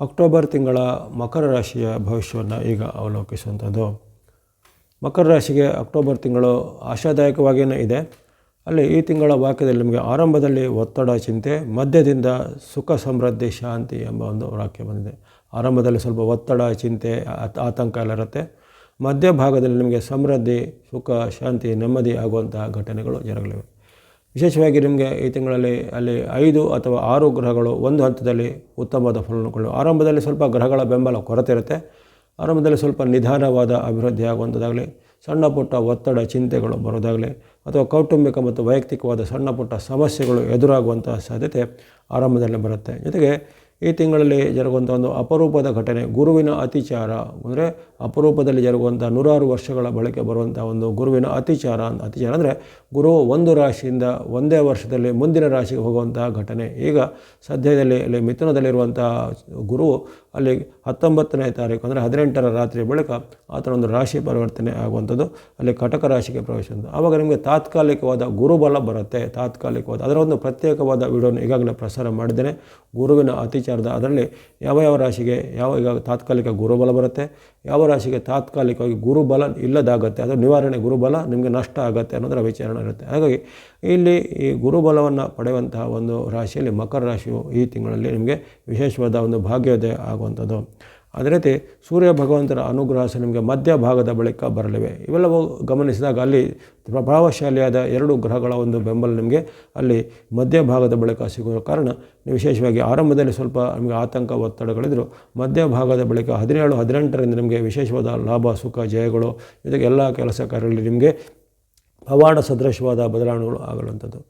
October ತಿಂಗಳ ಮಕರ ರಾಶಿಯ ಭವಿಷ್ಯವನ್ನು ಈಗ ಅವಲೋಕಿಸುವಂಥದ್ದು. ಮಕರ ರಾಶಿಗೆ ಅಕ್ಟೋಬರ್ ತಿಂಗಳು ಆಶಾದಾಯಕವಾಗಿಯೇ ಇದೆ. ಅಲ್ಲಿ ಈ ತಿಂಗಳ ವಾಕ್ಯದಲ್ಲಿ ನಿಮಗೆ ಆರಂಭದಲ್ಲಿ ಒತ್ತಡ, ಚಿಂತೆ, ಮಧ್ಯದಿಂದ ಸುಖ, ಸಮೃದ್ಧಿ, ಶಾಂತಿ ಎಂಬ ಒಂದು ವಾಕ್ಯ ಬಂದಿದೆ. ಆರಂಭದಲ್ಲಿ ಸ್ವಲ್ಪ ಒತ್ತಡ, ಚಿಂತೆ, ಆತ- ಆತಂಕ ಎಲ್ಲ ಇರುತ್ತೆ. ಮಧ್ಯಭಾಗದಲ್ಲಿ ನಿಮಗೆ ಸಮೃದ್ಧಿ, ಸುಖ, ಶಾಂತಿ, ನೆಮ್ಮದಿ ಆಗುವಂತಹ ಘಟನೆಗಳು ಜರಗಲಿವೆ. ವಿಶೇಷವಾಗಿ ನಿಮಗೆ ಈ ತಿಂಗಳಲ್ಲಿ ಅಲ್ಲಿ ಐದು ಅಥವಾ ಆರು ಗ್ರಹಗಳು ಒಂದು ಹಂತದಲ್ಲಿ ಉತ್ತಮವಾದ ಫಲವನ್ನು ಆರಂಭದಲ್ಲಿ ಸ್ವಲ್ಪ ಗ್ರಹಗಳ ಬೆಂಬಲ ಕೊರತೆ ಇರುತ್ತೆ. ಆರಂಭದಲ್ಲಿ ಸ್ವಲ್ಪ ನಿಧಾನವಾದ ಅಭಿವೃದ್ಧಿ ಆಗುವಂಥದ್ದಾಗಲಿ, ಸಣ್ಣ ಪುಟ್ಟ ಒತ್ತಡ ಚಿಂತೆಗಳು ಬರೋದಾಗಲಿ, ಅಥವಾ ಕೌಟುಂಬಿಕ ಮತ್ತು ವೈಯಕ್ತಿಕವಾದ ಸಣ್ಣ ಪುಟ್ಟ ಸಮಸ್ಯೆಗಳು ಎದುರಾಗುವಂಥ ಸಾಧ್ಯತೆ ಆರಂಭದಲ್ಲಿ ಬರುತ್ತೆ. ಜೊತೆಗೆ ಈ ತಿಂಗಳಲ್ಲಿ ಜರುಗುವಂಥ ಒಂದು ಅಪರೂಪದ ಘಟನೆ, ಗುರುವಿನ ಅತಿಚಾರ, ಅಂದರೆ ಅಪರೂಪದಲ್ಲಿ ಜರುಗುವಂಥ ನೂರಾರು ವರ್ಷಗಳ ಬಳಕೆ ಬರುವಂಥ ಒಂದು ಗುರುವಿನ ಅತಿಚಾರ ಅಂತ, ಅತಿಚಾರ ಅಂದರೆ ಗುರು ಒಂದು ರಾಶಿಯಿಂದ ಒಂದೇ ವರ್ಷದಲ್ಲಿ ಮುಂದಿನ ರಾಶಿಗೆ ಹೋಗುವಂತಹ ಘಟನೆ. ಈಗ ಸದ್ಯದಲ್ಲಿ ಅಲ್ಲಿ ಮಿಥುನದಲ್ಲಿರುವಂಥ ಗುರು ಅಲ್ಲಿ ಹತ್ತೊಂಬತ್ತನೇ ತಾರೀಕು ಅಂದರೆ ಹದಿನೆಂಟರ ರಾತ್ರಿ ಬಳಿಕ ಆತನ ಒಂದು ರಾಶಿ ಪರಿವರ್ತನೆ ಆಗುವಂಥದ್ದು, ಅಲ್ಲಿ ಕಟಕ ರಾಶಿಗೆ ಪ್ರವೇಶ ಆವಾಗ ನಿಮಗೆ ತಾತ್ಕಾಲಿಕವಾದ ಗುರುಬಲ ಬರುತ್ತೆ. ತಾತ್ಕಾಲಿಕವಾದ ಅದರ ಒಂದು ಪ್ರತ್ಯೇಕವಾದ ವಿಡಿಯೋನ ಈಗಾಗಲೇ ಪ್ರಸಾರ ಮಾಡಿದ್ದೇನೆ. ಗುರುವಿನ ಅತಿಚಾರದ ಅದರಲ್ಲಿ ಯಾವ ಯಾವ ರಾಶಿಗೆ ಯಾವ ಈಗ ತಾತ್ಕಾಲಿಕ ಗುರುಬಲ ಬರುತ್ತೆ, ಯಾವ ರಾಶಿಗೆ ತಾತ್ಕಾಲಿಕವಾಗಿ ಗುರುಬಲ ಇಲ್ಲದಾಗುತ್ತೆ ಅದು ನಿವಾರಣೆ ಗುರುಬಲ ನಿಮಗೆ ನಷ್ಟ ಆಗುತ್ತೆ ಅನ್ನೋದರ ವಿಚಾರಣೆ ಇರುತ್ತೆ. ಹಾಗಾಗಿ ಇಲ್ಲಿ ಈ ಗುರುಬಲವನ್ನು ಪಡೆಯುವಂತಹ ಒಂದು ರಾಶಿಯಲ್ಲಿ ಮಕರ ರಾಶಿಯು ಈ ತಿಂಗಳಲ್ಲಿ ನಿಮಗೆ ವಿಶೇಷವಾದ ಒಂದು ಭಾಗ್ಯೋದಯ ಆಗುವಂಥದ್ದು. ಅದೇ ರೀತಿ ಸೂರ್ಯ ಭಗವಂತನ ಅನುಗ್ರಹ ನಿಮಗೆ ಮಧ್ಯಭಾಗದ ಬಳಿಕ ಬರಲಿವೆ. ಇವೆಲ್ಲವೂ ಗಮನಿಸಿದಾಗ ಅಲ್ಲಿ ಪ್ರಭಾವಶಾಲಿಯಾದ ಎರಡು ಗ್ರಹಗಳ ಒಂದು ಬೆಂಬಲ ನಿಮಗೆ ಅಲ್ಲಿ ಮಧ್ಯ ಭಾಗದ ಬಳಿಕ ಸಿಗುವ ಕಾರಣ ವಿಶೇಷವಾಗಿ ಆರಂಭದಲ್ಲಿ ಸ್ವಲ್ಪ ನಿಮಗೆ ಆತಂಕ ಒತ್ತಡಗಳಿದ್ದರೂ ಮಧ್ಯ ಭಾಗದ ಬಳಿಕ ಹದಿನೇಳು, ಹದಿನೆಂಟರಿಂದ ನಿಮಗೆ ವಿಶೇಷವಾದ ಲಾಭ, ಸುಖ, ಜಯಗಳು, ಜೊತೆಗೆ ಎಲ್ಲ ಕೆಲಸ ಕಾರ್ಯಗಳಲ್ಲಿ ನಿಮಗೆ ಪವಾಡ ಸದೃಶವಾದ ಬದಲಾವಣೆಗಳು ಆಗಲುವಂಥದ್ದು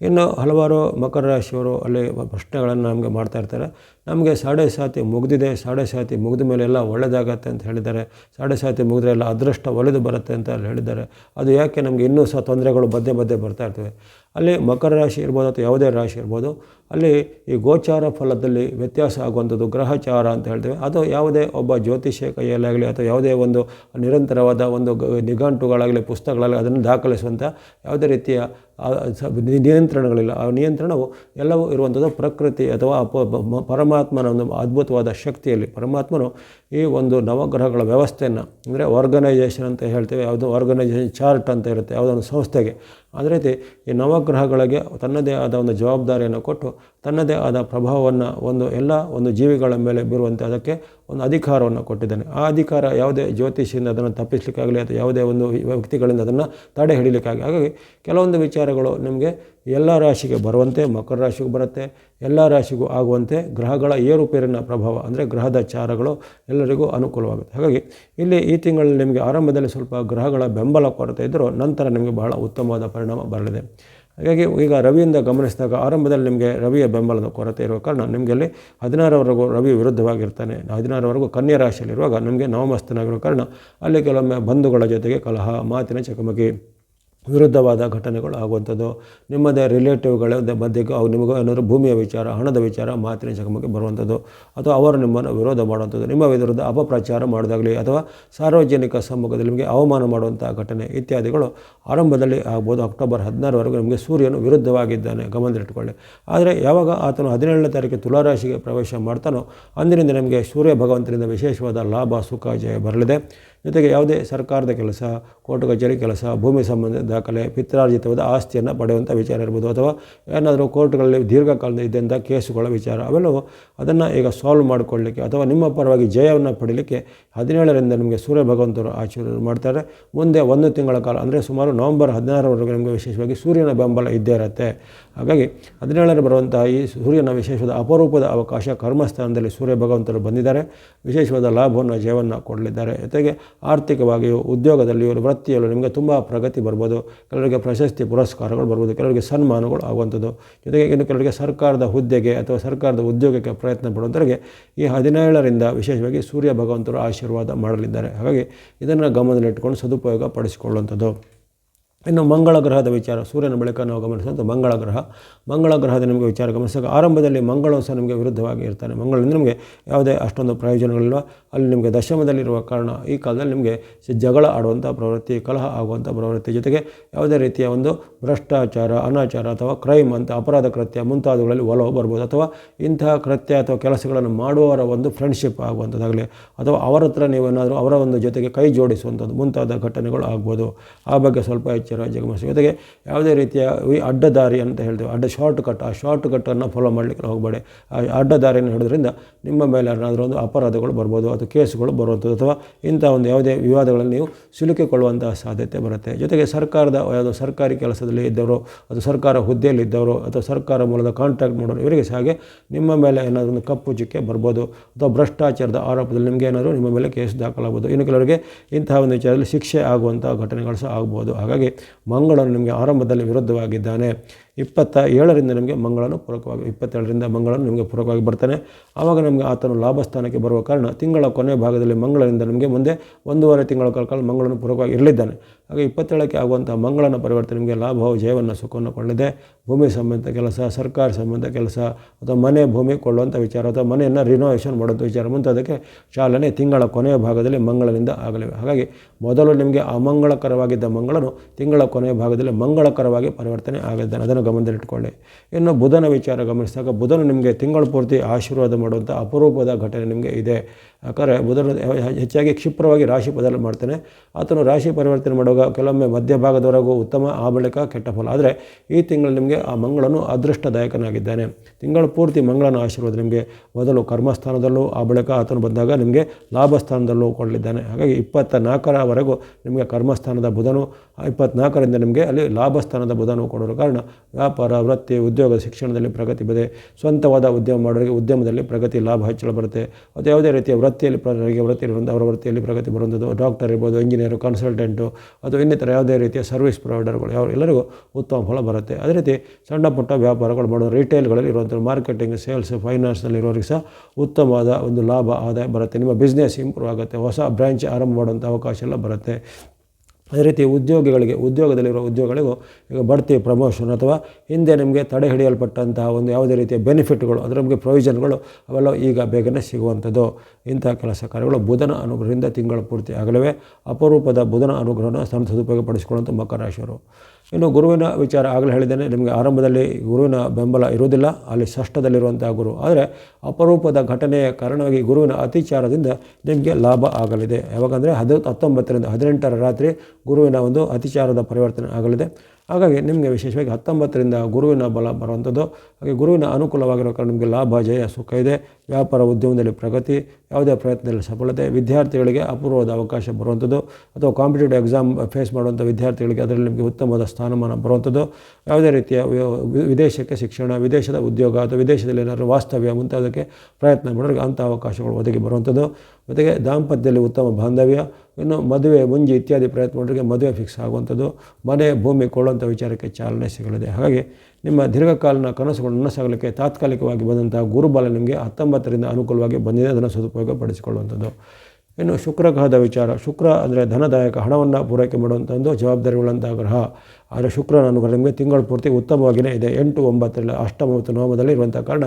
ಇನ್ನು ಹಲವಾರು ಮಕರ ರಾಶಿಯವರು ಅಲ್ಲಿ ಪ್ರಶ್ನೆಗಳನ್ನು ನಮಗೆ ಮಾಡ್ತಾ ಇರ್ತಾರೆ. ನಮಗೆ ಸಾಡೆ ಸಾತಿ ಮುಗಿದಿದೆ, ಸಾಡೆ ಸಾತಿ ಮುಗಿದ ಮೇಲೆ ಎಲ್ಲ ಒಳ್ಳೆಯದಾಗತ್ತೆ ಅಂತ ಹೇಳಿದ್ದಾರೆ. ಸಾಡೆ ಸಾತಿ ಮುಗಿದ್ರೆ ಎಲ್ಲ ಅದೃಷ್ಟ ಒಲೆದು ಬರುತ್ತೆ ಅಂತ ಅಲ್ಲಿ ಹೇಳಿದ್ದಾರೆ. ಅದು ಯಾಕೆ ನಮಗೆ ಇನ್ನೂ ಸಹ ತೊಂದರೆಗಳು ಬದ್ದೆ ಮಧ್ಯೆ ಬರ್ತಾ ಇರ್ತವೆ? ಅಲ್ಲಿ ಮಕರ ರಾಶಿ ಇರ್ಬೋದು ಅಥವಾ ಯಾವುದೇ ರಾಶಿ ಇರ್ಬೋದು, ಅಲ್ಲಿ ಈ ಗೋಚಾರ ಫಲದಲ್ಲಿ ವ್ಯತ್ಯಾಸ ಆಗುವಂಥದ್ದು ಗ್ರಹಚಾರ ಅಂತ ಹೇಳ್ತೇವೆ. ಅದು ಯಾವುದೇ ಒಬ್ಬ ಜ್ಯೋತಿಷ್ಯ ಕೈಯಲ್ಲಾಗಲಿ ಅಥವಾ ಯಾವುದೇ ಒಂದು ನಿರಂತರವಾದ ಒಂದು ನಿಘಂಟುಗಳಾಗಲಿ, ಪುಸ್ತಕಗಳಾಗಲಿ ಅದನ್ನು ದಾಖಲಿಸುವಂಥ ಯಾವುದೇ ರೀತಿಯ ನಿಯಂತ್ರಣಗಳಿಲ್ಲ. ಆ ನಿಯಂತ್ರಣವು ಎಲ್ಲವೂ ಇರುವಂಥದ್ದು ಪ್ರಕೃತಿ ಅಥವಾ ಅಪ ಬ- ಮ- ಪರಮಾತ್ಮನ ಒಂದು ಅದ್ಭುತವಾದ ಶಕ್ತಿಯಲ್ಲಿ ಪರಮಾತ್ಮನು ಈ ಒಂದು ನವಗ್ರಹಗಳ ವ್ಯವಸ್ಥೆಯನ್ನು, ಅಂದರೆ ಆರ್ಗನೈಜೇಷನ್ ಅಂತ ಹೇಳ್ತೇವೆ, ಯಾವುದೋ ಆರ್ಗನೈಜೇಷನ್ ಚಾರ್ಟ್ ಅಂತ ಇರುತ್ತೆ, ಯಾವುದೋ ಒಂದು ಸಂಸ್ಥೆಗೆ. ಅದೇ ರೀತಿ ಈ ನವಗ್ರಹಗಳಿಗೆ ತನ್ನದೇ ಆದ ಒಂದು ಜವಾಬ್ದಾರಿಯನ್ನು ಕೊಟ್ಟು ತನ್ನದೇ ಆದ ಪ್ರಭಾವವನ್ನು ಒಂದು ಎಲ್ಲ ಒಂದು ಜೀವಿಗಳ ಮೇಲೆ ಬೀರುವಂತೆ ಅದಕ್ಕೆ ಒಂದು ಅಧಿಕಾರವನ್ನು ಕೊಟ್ಟಿದ್ದಾನೆ. ಆ ಅಧಿಕಾರ ಯಾವುದೇ ಜ್ಯೋತಿಷಿಯಿಂದ ಅದನ್ನು ತಪ್ಪಿಸಲಿಕ್ಕಾಗಲಿ ಅಥವಾ ಯಾವುದೇ ಒಂದು ವ್ಯಕ್ತಿಗಳಿಂದ ಅದನ್ನು ತಡೆ ಹಿಡಿಲಿಕ್ಕಾಗಲಿ ಹಾಗಾಗಿ ಕೆಲವೊಂದು ವಿಚಾರಗಳು ನಿಮಗೆ ಎಲ್ಲ ರಾಶಿಗೆ ಬರುವಂತೆ, ಮಕರ ರಾಶಿಗೂ ಬರುತ್ತೆ, ಎಲ್ಲ ರಾಶಿಗೂ ಆಗುವಂತೆ ಗ್ರಹಗಳ ಏರುಪೇರಿನ ಪ್ರಭಾವ ಅಂದರೆ ಗ್ರಹದ ಚಾರಗಳು ಎಲ್ಲರಿಗೂ ಅನುಕೂಲವಾಗುತ್ತೆ. ಹಾಗಾಗಿ ಇಲ್ಲಿ ಈ ತಿಂಗಳಲ್ಲಿ ನಿಮಗೆ ಆರಂಭದಲ್ಲಿ ಸ್ವಲ್ಪ ಗ್ರಹಗಳ ಬೆಂಬಲ ಕೊರತೆ ಇದ್ದರೂ ನಂತರ ನಿಮಗೆ ಬಹಳ ಉತ್ತಮವಾದ ಪರಿಣಾಮ ಬರಲಿದೆ. ಹಾಗಾಗಿ ಈಗ ರವಿಯಿಂದ ಗಮನಿಸಿದಾಗ ಆರಂಭದಲ್ಲಿ ನಿಮಗೆ ರವಿಯ ಬೆಂಬಲದ ಕೊರತೆ ಇರುವ ಕಾರಣ ನಿಮಗೆ ಅಲ್ಲಿ ಹದಿನಾರವರೆಗೂ ರವಿ ವಿರುದ್ಧವಾಗಿರ್ತಾನೆ. ಹದಿನಾರವರೆಗೂ ಕನ್ಯಾ ರಾಶಿಯಲ್ಲಿರುವಾಗ ನಿಮಗೆ ನವಮಸ್ತನಾಗಿರೋ ಕಾರಣ ಅಲ್ಲಿ ಕೆಲವೊಮ್ಮೆ ಬಂಧುಗಳ ಜೊತೆಗೆ ಕಲಹ, ಮಾತಿನ ಚಕಮಕಿ. ವಿರುದ್ಧವಾದ ಘಟನೆಗಳು ಆಗುವಂಥದ್ದು. ನಿಮ್ಮದೇ ರಿಲೇಟಿವ್ಗಳ ಮಧ್ಯಕ್ಕೆ ಅವ್ರು ನಿಮಗೂ ಏನಾದರೂ ಭೂಮಿಯ ವಿಚಾರ, ಹಣದ ವಿಚಾರ ಮಾತಿನ ಚಕಮಕಿ ಬರುವಂಥದ್ದು. ಅಥವಾ ಅವರು ನಿಮ್ಮನ್ನು ವಿರೋಧ ಮಾಡುವಂಥದ್ದು. ನಿಮ್ಮ ವಿರುದ್ಧ ಅಪಪ್ರಚಾರ ಮಾಡೋದಾಗಲಿ ಅಥವಾ ಸಾರ್ವಜನಿಕ ಸಮ್ಮುಖದಲ್ಲಿ ನಿಮಗೆ ಅವಮಾನ ಮಾಡುವಂಥ ಘಟನೆ ಇತ್ಯಾದಿಗಳು ಆರಂಭದಲ್ಲಿ ಆಗ್ಬೋದು. ಅಕ್ಟೋಬರ್ ಹದಿನಾರವರೆಗೂ ನಿಮಗೆ ಸೂರ್ಯನು ವಿರುದ್ಧವಾಗಿದ್ದಾನೆ. ಗಮನದಲ್ಲಿಟ್ಕೊಳ್ಳಿ ಆದರೆ ಯಾವಾಗ ಆತನು ಹದಿನೇಳನೇ ತಾರೀಕು ತುಲಾರಾಶಿಗೆ ಪ್ರವೇಶ ಮಾಡ್ತಾನೋ, ಅಂದಿನಿಂದ ನಿಮಗೆ ಸೂರ್ಯ ಭಗವಂತನಿಂದ ವಿಶೇಷವಾದ ಲಾಭ, ಸುಖ, ಜಯ ಬರಲಿದೆ. ಜೊತೆಗೆ ಯಾವುದೇ ಸರ್ಕಾರದ ಕೆಲಸ, ಕೋರ್ಟ್ ಕಚೇರಿ ಕೆಲಸ, ಭೂಮಿ ಸಂಬಂಧಿತ ದಾಖಲೆ, ಪಿತ್ರಾರ್ಜಿತವಾದ ಆಸ್ತಿಯನ್ನು ಪಡೆಯುವಂಥ ವಿಚಾರ ಇರ್ಬೋದು ಅಥವಾ ಏನಾದರೂ ಕೋರ್ಟ್ಗಳಲ್ಲಿ ದೀರ್ಘಕಾಲದ ಇದ್ದಂಥ ಕೇಸುಗಳ ವಿಚಾರ, ಅವೆಲ್ಲವೂ ಅದನ್ನು ಈಗ ಸಾಲ್ವ್ ಮಾಡಿಕೊಳ್ಳಲಿಕ್ಕೆ ಅಥವಾ ನಿಮ್ಮ ಪರವಾಗಿ ಜಯವನ್ನು ಪಡೀಲಿಕ್ಕೆ ಹದಿನೇಳರಿಂದ ನಿಮಗೆ ಸೂರ್ಯ ಭಗವಂತರು ಆಶೀರ್ವಾದ ಮಾಡ್ತಾರೆ. ಮುಂದೆ ಒಂದು ತಿಂಗಳ ಕಾಲ, ಅಂದರೆ ಸುಮಾರು ನವಂಬರ್ ಹದಿನಾರರವರೆಗೆ ನಿಮಗೆ ವಿಶೇಷವಾಗಿ ಸೂರ್ಯನ ಬೆಂಬಲ ಇದ್ದೇ ಇರುತ್ತೆ. ಹಾಗಾಗಿ ಹದಿನೇಳರ ಬರುವಂತಹ ಈ ಸೂರ್ಯನ ವಿಶೇಷವಾದ ಅಪರೂಪದ ಅವಕಾಶ ಕರ್ಮಸ್ಥಾನದಲ್ಲಿ ಸೂರ್ಯ ಭಗವಂತರು ಬಂದಿದ್ದಾರೆ. ವಿಶೇಷವಾದ ಲಾಭವನ್ನು, ಜಯವನ್ನು ಕೊಡಲಿದ್ದಾರೆ. ಜೊತೆಗೆ ಆರ್ಥಿಕವಾಗಿಯೂ ಉದ್ಯೋಗದಲ್ಲಿಯೂ ವೃತ್ತಿಯಲ್ಲೂ ನಿಮಗೆ ತುಂಬ ಪ್ರಗತಿ ಬರ್ಬೋದು. ಕೆಲವರಿಗೆ ಪ್ರಶಸ್ತಿ ಪುರಸ್ಕಾರಗಳು ಬರ್ಬೋದು, ಕೆಲವರಿಗೆ ಸನ್ಮಾನಗಳು ಆಗುವಂಥದ್ದು. ಜೊತೆಗೆ ಇನ್ನು ಕೆಲವರಿಗೆ ಸರ್ಕಾರದ ಹುದ್ದೆಗೆ ಅಥವಾ ಸರ್ಕಾರದ ಉದ್ಯೋಗಕ್ಕೆ ಪ್ರಯತ್ನ ಪಡುವಂಥವರಿಗೆ ಈ ಹದಿನೇಳರಿಂದ ವಿಶೇಷವಾಗಿ ಸೂರ್ಯ ಭಗವಂತರು ಆಶೀರ್ವಾದ ಮಾಡಲಿದ್ದಾರೆ. ಹಾಗಾಗಿ ಇದನ್ನು ಗಮನದಲ್ಲಿಟ್ಟುಕೊಂಡು ಸದುಪಯೋಗ ಪಡಿಸಿಕೊಳ್ಳುವಂಥದ್ದು. ಇನ್ನು ಮಂಗಳ ಗ್ರಹದ ವಿಚಾರ, ಸೂರ್ಯನ ಬಳಿಕ ನಾವು ಗಮನಿಸುವಂಥ ಮಂಗಳ ಗ್ರಹ. ಮಂಗಳ ಗ್ರಹದ ನಿಮಗೆ ವಿಚಾರ ಗಮನಿಸಿದಾಗ ಆರಂಭದಲ್ಲಿ ಮಂಗಳವು ಸಹ ನಿಮಗೆ ವಿರುದ್ಧವಾಗಿ ಇರ್ತಾನೆ. ಮಂಗಳಿಂದ ನಿಮಗೆ ಯಾವುದೇ ಅಷ್ಟೊಂದು ಪ್ರಯೋಜನಗಳಿಲ್ಲ. ಅಲ್ಲಿ ನಿಮಗೆ ದಶಮದಲ್ಲಿರುವ ಕಾರಣ ಈ ಕಾಲದಲ್ಲಿ ನಿಮಗೆ ಜಗಳ ಆಡುವಂಥ ಪ್ರವೃತ್ತಿ, ಕಲಹ ಆಗುವಂಥ ಪ್ರವೃತ್ತಿ ಜೊತೆಗೆ ಯಾವುದೇ ರೀತಿಯ ಒಂದು ಭ್ರಷ್ಟಾಚಾರ, ಅನಾಚಾರ ಅಥವಾ ಕ್ರೈಮ್ ಅಂತ ಅಪರಾಧ ಕೃತ್ಯ ಮುಂತಾದವುಗಳಲ್ಲಿ ಒಲವು ಬರ್ಬೋದು. ಅಥವಾ ಇಂತಹ ಕೃತ್ಯ ಅಥವಾ ಕೆಲಸಗಳನ್ನು ಮಾಡುವವರ ಒಂದು ಫ್ರೆಂಡ್ಶಿಪ್ ಆಗುವಂಥದ್ದಾಗಲಿ ಅಥವಾ ಅವರ ಹತ್ರ ನೀವೇನಾದರೂ ಅವರ ಒಂದು ಜೊತೆಗೆ ಕೈ ಜೋಡಿಸುವಂಥದ್ದು ಮುಂತಾದ ಘಟನೆಗಳು ಆಗ್ಬೋದು. ಆ ಬಗ್ಗೆ ಸ್ವಲ್ಪ ಎಚ್ಚರ ಜಗಮಿಸಿ ಜೊತೆಗೆ ಯಾವುದೇ ರೀತಿಯ ಈ ಅಡ್ಡದಾರಿ ಅಂತ ಹೇಳ್ತೀವಿ. ಅಡ್ಡ ಶಾರ್ಟ್ ಕಟ್ ಆ ಶಾರ್ಟ್ ಕಟ್ಟನ್ನು ಫಾಲೋ ಮಾಡಲಿಕ್ಕೆ ಹೋಗಬೇಡಿ. ಆ ಅಡ್ಡದಾರಿಯನ್ನು ಹಿಡಿದ್ರಿಂದ ನಿಮ್ಮ ಮೇಲೆ ಏನಾದರೂ ಒಂದು ಅಪರಾಧಗಳು ಬರ್ಬೋದು. ಅಥವಾ ಕೇಸುಗಳು ಬರುವಂಥದ್ದು ಅಥವಾ ಇಂಥ ಒಂದು ಯಾವುದೇ ವಿವಾದಗಳಲ್ಲಿ ನೀವು ಸಿಲುಕಿಕೊಳ್ಳುವಂತಹ ಸಾಧ್ಯತೆ ಬರುತ್ತೆ. ಜೊತೆಗೆ ಸರ್ಕಾರದ ಯಾವುದೋ ಸರ್ಕಾರಿ ಕೆಲಸದಲ್ಲಿ ಇದ್ದವರು ಅಥವಾ ಸರ್ಕಾರ ಹುದ್ದೆಯಲ್ಲಿ ಇದ್ದವರು ಅಥವಾ ಸರ್ಕಾರ ಮೂಲದ ಕಾಂಟ್ರಾಕ್ಟ್ ಮಾಡೋರು, ಇವರಿಗೆ ಸಹ ಹಾಗೆ ನಿಮ್ಮ ಮೇಲೆ ಏನಾದರೂ ಒಂದು ಕಪ್ಪು ಚುಕ್ಕೆ ಬರ್ಬೋದು ಅಥವಾ ಭ್ರಷ್ಟಾಚಾರದ ಆರೋಪದಲ್ಲಿ ನಿಮಗೆ ಏನಾದರೂ ನಿಮ್ಮ ಮೇಲೆ ಕೇಸ್ ದಾಖಲಾಗ್ಬೋದು. ಇನ್ನು ಕೆಲವರಿಗೆ ಇಂತಹ ಒಂದು ವಿಚಾರದಲ್ಲಿ ಶಿಕ್ಷೆ ಆಗುವಂಥ ಘಟನೆಗಳು ಸಹ ಆಗ್ಬೋದು. ಹಾಗಾಗಿ ಮಂಗಳನು ನಿಮಗೆ ಆರಂಭದಲ್ಲಿ ವಿರುದ್ಧವಾಗಿದ್ದಾನೆ. ಇಪ್ಪತ್ತ ಏಳರಿಂದ ನಿಮಗೆ ಮಂಗಳನು ಪೂರಕವಾಗಿ ಇಪ್ಪತ್ತೇಳರಿಂದ ಮಂಗಳನು ನಿಮಗೆ ಪೂರಕವಾಗಿ ಬರ್ತಾನೆ. ಆವಾಗ ನಮಗೆ ಆತನು ಲಾಭ ಸ್ಥಾನಕ್ಕೆ ಬರುವ ಕಾರಣ ತಿಂಗಳ ಕೊನೆಯ ಭಾಗದಲ್ಲಿ ಮಂಗಳರಿಂದ ನಿಮಗೆ ಮುಂದೆ ಒಂದೂವರೆ ತಿಂಗಳ ಕಾಲ ಮಂಗಳನು ಪೂರಕವಾಗಿ ಇರಲಿದ್ದಾನೆ. ಹಾಗೆ ಇಪ್ಪತ್ತೇಳಕ್ಕೆ ಆಗುವಂಥ ಮಂಗಳನ ಪರಿವರ್ತನೆ, ನಿಮಗೆ ಲಾಭ, ಜಯವನ್ನು ಸುಖವನ್ನು ಕೊಳ್ಳಿದೆ ಭೂಮಿ ಸಂಬಂಧ ಕೆಲಸ, ಸರ್ಕಾರ ಸಂಬಂಧ ಕೆಲಸ, ಅಥವಾ ಮನೆ, ಭೂಮಿ ಕೊಳ್ಳುವಂಥ ವಿಚಾರ, ಅಥವಾ ಮನೆಯನ್ನು ರಿನೋವೇಷನ್ ಮಾಡುವಂಥ ವಿಚಾರ, ಮುಂತಾದಕ್ಕೆ ಚಾಲನೆ ತಿಂಗಳ ಕೊನೆಯ ಭಾಗದಲ್ಲಿ ಮಂಗಳನಿಂದ ಆಗಲಿವೆ. ಹಾಗಾಗಿ ಮೊದಲು ನಿಮಗೆ ಅಮಂಗಳಕರವಾಗಿದ್ದ ಮಂಗಳನು ತಿಂಗಳ ಕೊನೆಯ ಭಾಗದಲ್ಲಿ ಮಂಗಳಕರವಾಗಿ ಪರಿವರ್ತನೆ ಆಗಿದ್ದಾನೆ ಅದನ್ನು ಗಮನದಲ್ಲಿಟ್ಟುಕೊಳ್ಳಿ. ಇನ್ನು ಬುಧನ ವಿಚಾರ ಗಮನಿಸಿದಾಗ ಬುಧನು ನಿಮಗೆ ತಿಂಗಳ ಪೂರ್ತಿ ಆಶೀರ್ವಾದ ಮಾಡುವಂಥ ಅಪರೂಪದ ಘಟನೆ ನಿಮಗೆ ಇದೆ. ಯಾಕಂದರೆ ಬುಧನು ಹೆಚ್ಚಾಗಿ ಕ್ಷಿಪ್ರವಾಗಿ ರಾಶಿ ಬದಲು ಮಾಡ್ತಾನೆ. ಆತನು ರಾಶಿ ಪರಿವರ್ತನೆ ಮಾಡುವಾಗ ಕೆಲವೊಮ್ಮೆ ಮಧ್ಯಭಾಗದವರೆಗೂ ಉತ್ತಮ ಆ ಬಳಿಕ ಕೆಟ್ಟ ಫಲ. ಆದರೆ ಈ ತಿಂಗಳು ನಿಮಗೆ ಆ ಮಂಗಳನು ಅದೃಷ್ಟದಾಯಕನಾಗಿದ್ದಾನೆ. ತಿಂಗಳು ಪೂರ್ತಿ ಮಂಗಳನ ಆಶೀರ್ವಾದ ನಿಮಗೆ ಮೊದಲು ಕರ್ಮಸ್ಥಾನದಲ್ಲೂ ಆ ಬಳಿಕ ಆತನು ಬಂದಾಗ ನಿಮಗೆ ಲಾಭಸ್ಥಾನದಲ್ಲೂ ಕೊಡಲಿದ್ದಾನೆ. ಹಾಗಾಗಿ ಇಪ್ಪತ್ತ ನಾಲ್ಕರವರೆಗೂ ನಿಮಗೆ ಕರ್ಮಸ್ಥಾನದ ಬುಧನು, ಇಪ್ಪತ್ನಾಲ್ಕರಿಂದ ನಿಮಗೆ ಅಲ್ಲಿ ಲಾಭಸ್ಥಾನದ ಬುಧನು ಕೊಡುವ ಕಾರಣ ವ್ಯಾಪಾರ, ವೃತ್ತಿ, ಉದ್ಯೋಗ, ಶಿಕ್ಷಣದಲ್ಲಿ ಪ್ರಗತಿ ಬದೆ ಸ್ವಂತವಾದ ಉದ್ಯಮ ಮಾಡೋರಿಗೆ ಉದ್ಯಮದಲ್ಲಿ ಪ್ರಗತಿ ಲಾಭ ಹೆಚ್ಚಳ ಬರುತ್ತೆ. ಅದು ಯಾವುದೇ ರೀತಿಯ ವೃತ್ತಿಯಲ್ಲಿ ಪ್ರರಿಗೆ ವೃತ್ತಿ ಇರುವಂಥ ಅವರ ವೃತ್ತಿಯಲ್ಲಿ ಪ್ರಗತಿ ಬರುವಂಥದ್ದು. ಡಾಕ್ಟರ್ ಇರ್ಬೋದು ಇಂಜಿನಿಯರು ಕನ್ಸಲ್ಟೆಂಟು ಅಥವಾ ಇನ್ನಿತರ ಯಾವುದೇ ರೀತಿಯ ಸರ್ವಿಸ್ ಪ್ರೊವೈಡರ್ಗಳು ಯಾವ ಎಲ್ಲರಿಗೂ ಉತ್ತಮ ಫಲ ಬರುತ್ತೆ. ಅದೇ ರೀತಿ ಸಣ್ಣ ಪುಟ್ಟ ವ್ಯಾಪಾರಗಳು ಮಾಡೋ ರಿಟೇಲ್ಗಳಲ್ಲಿ ಇರುವಂಥ ಮಾರ್ಕೆಟಿಂಗ್ ಸೇಲ್ಸ್ ಫೈನಾನ್ಸ್ನಲ್ಲಿ ಇರೋರಿಗೆ ಸಹ ಉತ್ತಮವಾದ ಒಂದು ಲಾಭ, ಆದಾಯ ಬರುತ್ತೆ. ನಿಮ್ಮ ಬಿಸ್ನೆಸ್ ಇಂಪ್ರೂವ್ ಆಗುತ್ತೆ. ಹೊಸ ಬ್ರ್ಯಾಂಚ್ ಆರಂಭ ಮಾಡುವಂಥ ಅವಕಾಶ ಎಲ್ಲ ಬರುತ್ತೆ. ಅದೇ ರೀತಿ ಉದ್ಯೋಗಿಗಳಿಗೆ, ಉದ್ಯೋಗದಲ್ಲಿರುವ ಉದ್ಯೋಗಗಳಿಗೂ ಈಗ ಬಡ್ತಿ ಪ್ರಮೋಷನ್ ಅಥವಾ ಹಿಂದೆ ನಿಮಗೆ ತಡೆ ಹಿಡಿಯಲ್ಪಟ್ಟಂತಹ ಒಂದು ಯಾವುದೇ ರೀತಿಯ ಬೆನಿಫಿಟ್ಗಳು ಅದರ ನಿಮಗೆ ಪ್ರೊವಿಷನ್ಗಳು ಅವೆಲ್ಲ ಈಗ ಬೇಗನೆ ಸಿಗುವಂಥದ್ದು. ಇಂಥ ಕೆಲಸ ಕಾರ್ಯಗಳು ಬುಧನ ಅನುಗ್ರಹದಿಂದ ತಿಂಗಳ ಪೂರ್ತಿ ಆಗಲಿವೆ ಅಪರೂಪದ ಬುಧನ ಅನುಗ್ರಹನ ಸಣ್ಣ ಸದುಪಯೋಗಪಡಿಸಿಕೊಳ್ಳುವಂಥ ಮಕರ ರಾಶಿಯವರು. ಇನ್ನು ಗುರುವಿನ ವಿಚಾರ ಆಗಲೇ ಹೇಳಿದ್ದೇನೆ, ನಿಮಗೆ ಆರಂಭದಲ್ಲಿ ಗುರುವಿನ ಬೆಂಬಲ ಇರುವುದಿಲ್ಲ, ಅಲ್ಲಿ ಷಷ್ಠದಲ್ಲಿರುವಂತಹ ಗುರು. ಆದರೆ ಅಪರೂಪದ ಘಟನೆಯ ಕಾರಣವಾಗಿ ಗುರುವಿನ ಅತಿಚಾರದಿಂದ ನಿಮಗೆ ಲಾಭ ಆಗಲಿದೆ. ಯಾವಾಗಂದರೆ ಹದ ಹತ್ತೊಂಬತ್ತರಿಂದ ಹದಿನೆಂಟರ ರಾತ್ರಿ ಗುರುವಿನ ಒಂದು ಅತಿಚಾರದ ಪರಿವರ್ತನೆ ಆಗಲಿದೆ. ಹಾಗಾಗಿ ನಿಮಗೆ ವಿಶೇಷವಾಗಿ ಹತ್ತೊಂಬತ್ತರಿಂದ ಗುರುವಿನ ಬಲ ಬರುವಂಥದ್ದು. ಹಾಗೆ ಗುರುವಿನ ಅನುಕೂಲವಾಗಿರೋ ಕಾರಣ ನಿಮಗೆ ಲಾಭ, ಜಯ, ಸುಖ ಇದೆ. ವ್ಯಾಪಾರ ಉದ್ಯಮದಲ್ಲಿ ಪ್ರಗತಿ, ಯಾವುದೇ ಪ್ರಯತ್ನದಲ್ಲಿ ಸಫಲತೆ, ವಿದ್ಯಾರ್ಥಿಗಳಿಗೆ ಅಪೂರ್ವದ ಅವಕಾಶ ಬರುವಂಥದ್ದು. ಅಥವಾ ಕಾಂಪಿಟೇಟಿವ್ ಎಕ್ಸಾಮ್ ಫೇಸ್ ಮಾಡುವಂಥ ವಿದ್ಯಾರ್ಥಿಗಳಿಗೆ ಅದರಲ್ಲಿ ನಿಮಗೆ ಉತ್ತಮವಾದ ಸ್ಥಾನಮಾನ ಬರುವಂಥದ್ದು. ಯಾವುದೇ ರೀತಿಯ ವಿದೇಶಕ್ಕೆ ಶಿಕ್ಷಣ, ವಿದೇಶದ ಉದ್ಯೋಗ ಅಥವಾ ವಿದೇಶದಲ್ಲಿ ಏನಾದರೂ ವಾಸ್ತವ್ಯ ಮುಂತಾದಕ್ಕೆ ಪ್ರಯತ್ನ ಮಾಡೋರಿಗೆ ಅಂಥ ಅವಕಾಶಗಳು ಒದಗಿ ಬರುವಂಥದ್ದು. ಜೊತೆಗೆ ದಾಂಪತ್ಯದಲ್ಲಿ ಉತ್ತಮ ಬಾಂಧವ್ಯ, ಇನ್ನು ಮದುವೆ ಮುಂಜಿ ಇತ್ಯಾದಿ ಪ್ರಯತ್ನ ಮಾಡಿದ್ರೆ ಮದುವೆ ಫಿಕ್ಸ್ ಆಗುವಂಥದ್ದು, ಮನೆ ಭೂಮಿ ಕೊಡುವಂಥ ವಿಚಾರಕ್ಕೆ ಚಾಲನೆ ಸಿಗಲಿದೆ. ಹಾಗಾಗಿ ನಿಮ್ಮ ದೀರ್ಘಕಾಲನ ಕನಸುಗಳು ನನಸಾಗಲಿಕ್ಕೆ ತಾತ್ಕಾಲಿಕವಾಗಿ ಬಂದಂತಹ ಗುರುಬಲ ನಿಮಗೆ ಹತ್ತೊಂಬತ್ತರಿಂದ ಅನುಕೂಲವಾಗಿ ಬಂದಿದೆ. ಅದನ್ನು ಸದುಪಯೋಗ ಪಡಿಸಿಕೊಳ್ಳುವಂಥದ್ದು ಇನ್ನು ಶುಕ್ರಗ್ರಹದ ವಿಚಾರ, ಶುಕ್ರ ಅಂದರೆ ಧನದಾಯಕ ಹಣವನ್ನು ಪೂರೈಕೆ ಮಾಡುವಂಥದ್ದು ಜವಾಬ್ದಾರಿಗಳಂತಹ ಗ್ರಹ ಆದರೆ ಶುಕ್ರನ ಅನುಗ್ರಹ ನಿಮಗೆ ತಿಂಗಳು ಪೂರ್ತಿ ಉತ್ತಮವಾಗಿಯೇ ಇದೆ. ಎಂಟು ಒಂಬತ್ತರಲ್ಲಿ ಅಷ್ಟಮ ಮತ್ತು ನವಮದಲ್ಲಿ ಇರುವಂಥ ಕಾರಣ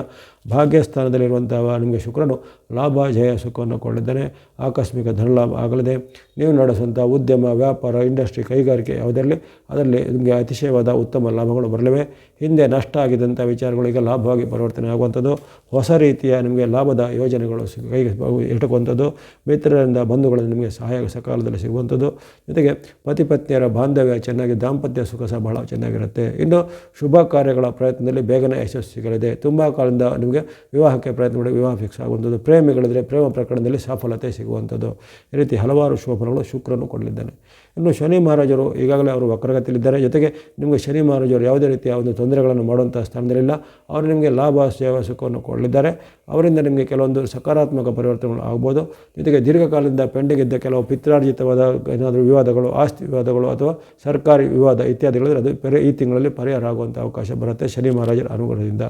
ಭಾಗ್ಯಸ್ಥಾನದಲ್ಲಿರುವಂಥ ನಿಮಗೆ ಶುಕ್ರನು ಲಾಭ, ಜಯ, ಸುಖವನ್ನು ಕೊಡಿದ್ದಾನೆ ಆಕಸ್ಮಿಕ ಧನಲಾಭ ಆಗಲಿದೆ. ನೀವು ನಡೆಸುವಂಥ ಉದ್ಯಮ, ವ್ಯಾಪಾರ, ಇಂಡಸ್ಟ್ರಿ, ಕೈಗಾರಿಕೆ ಯಾವುದರಲ್ಲಿ ಅದರಲ್ಲಿ ನಿಮಗೆ ಅತಿಶಯವಾದ ಉತ್ತಮ ಲಾಭಗಳು ಬರಲಿವೆ. ಹಿಂದೆ ನಷ್ಟ ಆಗಿದ್ದಂಥ ವಿಚಾರಗಳಿಗೆ ಲಾಭವಾಗಿ ಪರಿವರ್ತನೆ ಆಗುವಂಥದ್ದು. ಹೊಸ ರೀತಿಯ ನಿಮಗೆ ಲಾಭದ ಯೋಜನೆಗಳು ಕೈಗೆ ಇಟ್ಟುಕೊಂಥದ್ದು ಮಿತ್ರರಿಂದ ಬಂಧುಗಳಿಂದ ನಿಮಗೆ ಸಹಾಯ ಸಕಾಲದಲ್ಲಿ ಸಿಗುವಂಥದ್ದು. ಜೊತೆಗೆ ಪತಿ ಪತ್ನಿಯರ ಬಾಂಧವ್ಯ ಚೆನ್ನಾಗಿ ದಾಂಪತ್ಯ ಸುಖ ಸಹ ಬಹಳ ಚೆನ್ನಾಗಿರುತ್ತೆ. ಇನ್ನು ಶುಭ ಕಾರ್ಯಗಳ ಪ್ರಯತ್ನದಲ್ಲಿ ಬೇಗನೆ ಯಶಸ್ಸು ಸಿಗಲಿದೆ. ತುಂಬ ಕಾಲದಿಂದ ನಿಮಗೆ ವಿವಾಹಕ್ಕೆ ಪ್ರಯತ್ನ ಮಾಡಿ ವಿವಾಹ ಫಿಕ್ಸ್ ಆಗುವಂಥದ್ದು, ಪ್ರೇಮಿಗಳಿದ್ರೆ ಪ್ರೇಮ ಪ್ರಕರಣದಲ್ಲಿ ಸಫಲತೆ ಸಿಗುವಂಥದ್ದು. ಈ ರೀತಿ ಹಲವಾರು ಶುಭಫಲಗಳು ಶುಕ್ರನು ಕೊಡಲಿದ್ದಾನೆ. ಇನ್ನು ಶನಿ ಮಹಾರಾಜರು ಈಗಾಗಲೇ ಅವರು ವಕ್ರಗತಿಯಲ್ಲಿದ್ದಾರೆ. ಜೊತೆಗೆ ನಿಮಗೆ ಶನಿ ಮಹಾರಾಜರು ಯಾವುದೇ ರೀತಿಯ ಒಂದು ತೊಂದರೆಗಳನ್ನು ಮಾಡುವಂಥ ಸ್ಥಾನದಲ್ಲಿಲ್ಲ. ಅವರು ನಿಮಗೆ ಲಾಭ, ಸೇವಾ, ಸುಖವನ್ನು ಕೊಡಲಿದ್ದಾರೆ. ಅವರಿಂದ ನಿಮಗೆ ಕೆಲವೊಂದು ಸಕಾರಾತ್ಮಕ ಪರಿವರ್ತನೆಗಳು ಆಗ್ಬೋದು. ಜೊತೆಗೆ ದೀರ್ಘಕಾಲದಿಂದ ಪೆಂಡಿಂಗ್ ಕೆಲವು ಪಿತ್ರಾರ್ಜಿತವಾದ ಏನಾದರೂ ವಿವಾದಗಳು, ಆಸ್ತಿ ವಿವಾದಗಳು ಅಥವಾ ಸರ್ಕಾರಿ ವಿವಾದ ಇತ್ಯಾದಿಗಳಿದ್ರೆ ಅದು ಪರಿ, ಈ ತಿಂಗಳಲ್ಲಿ ಪರಿಹಾರ ಆಗುವಂಥ ಅವಕಾಶ ಬರುತ್ತೆ ಶನಿ ಮಹಾರಾಜರ ಅನುಗ್ರಹದಿಂದ.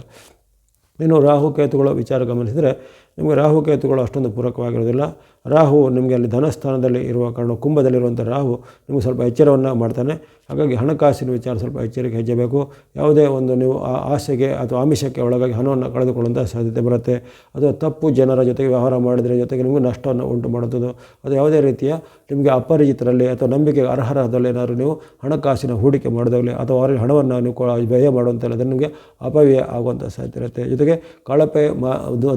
ಇನ್ನು ರಾಹುಕೇತುಗಳ ವಿಚಾರ ಗಮನಿಸಿದರೆ ನಿಮಗೆ ರಾಹುಕೇತುಗಳು ಅಷ್ಟೊಂದು ಪೂರಕವಾಗಿರೋದಿಲ್ಲ. ರಾಹು ನಿಮಗೆ ಅಲ್ಲಿ ಧನಸ್ಥಾನದಲ್ಲಿ ಇರುವ ಕಾರಣ ಕುಂಭದಲ್ಲಿರುವಂಥ ರಾಹು ನಿಮಗೆ ಸ್ವಲ್ಪ ಎಚ್ಚರವನ್ನು ಮಾಡ್ತಾನೆ. ಹಾಗಾಗಿ ಹಣಕಾಸಿನ ವಿಚಾರ ಸ್ವಲ್ಪ ಎಚ್ಚರಿಕೆ ಹೆಜ್ಜಬೇಕು ಯಾವುದೇ ಒಂದು ನೀವು ಆ ಆಸೆಗೆ ಅಥವಾ ಆಮಿಷಕ್ಕೆ ಒಳಗಾಗಿ ಹಣವನ್ನು ಕಳೆದುಕೊಳ್ಳುವಂಥ ಸಾಧ್ಯತೆ ಬರುತ್ತೆ. ಅಥವಾ ತಪ್ಪು ಜನರ ಜೊತೆಗೆ ವ್ಯವಹಾರ ಮಾಡಿದರೆ ಜೊತೆಗೆ ನಿಮಗೆ ನಷ್ಟವನ್ನು ಉಂಟು ಮಾಡುತ್ತದೆ. ಅದು ಯಾವುದೇ ರೀತಿಯ ನಿಮಗೆ ಅಪರಿಚಿತರಲ್ಲಿ ಅಥವಾ ನಂಬಿಕೆಗೆ ಅರ್ಹರಾದಲ್ಲಿ ಏನಾದರೂ ನೀವು ಹಣಕಾಸಿನ ಹೂಡಿಕೆ ಮಾಡಿದಾಗಲಿ ಅಥವಾ ಅವರಿಗೆ ಹಣವನ್ನು ನೀವು ವ್ಯಯ ಮಾಡುವಂಥ ಅದು ನಿಮಗೆ ಅಪವ್ಯಯ ಆಗುವಂಥ ಸಾಧ್ಯತೆ ಇರುತ್ತೆ. ಜೊತೆಗೆ ಕಳಪೆ ಮಾ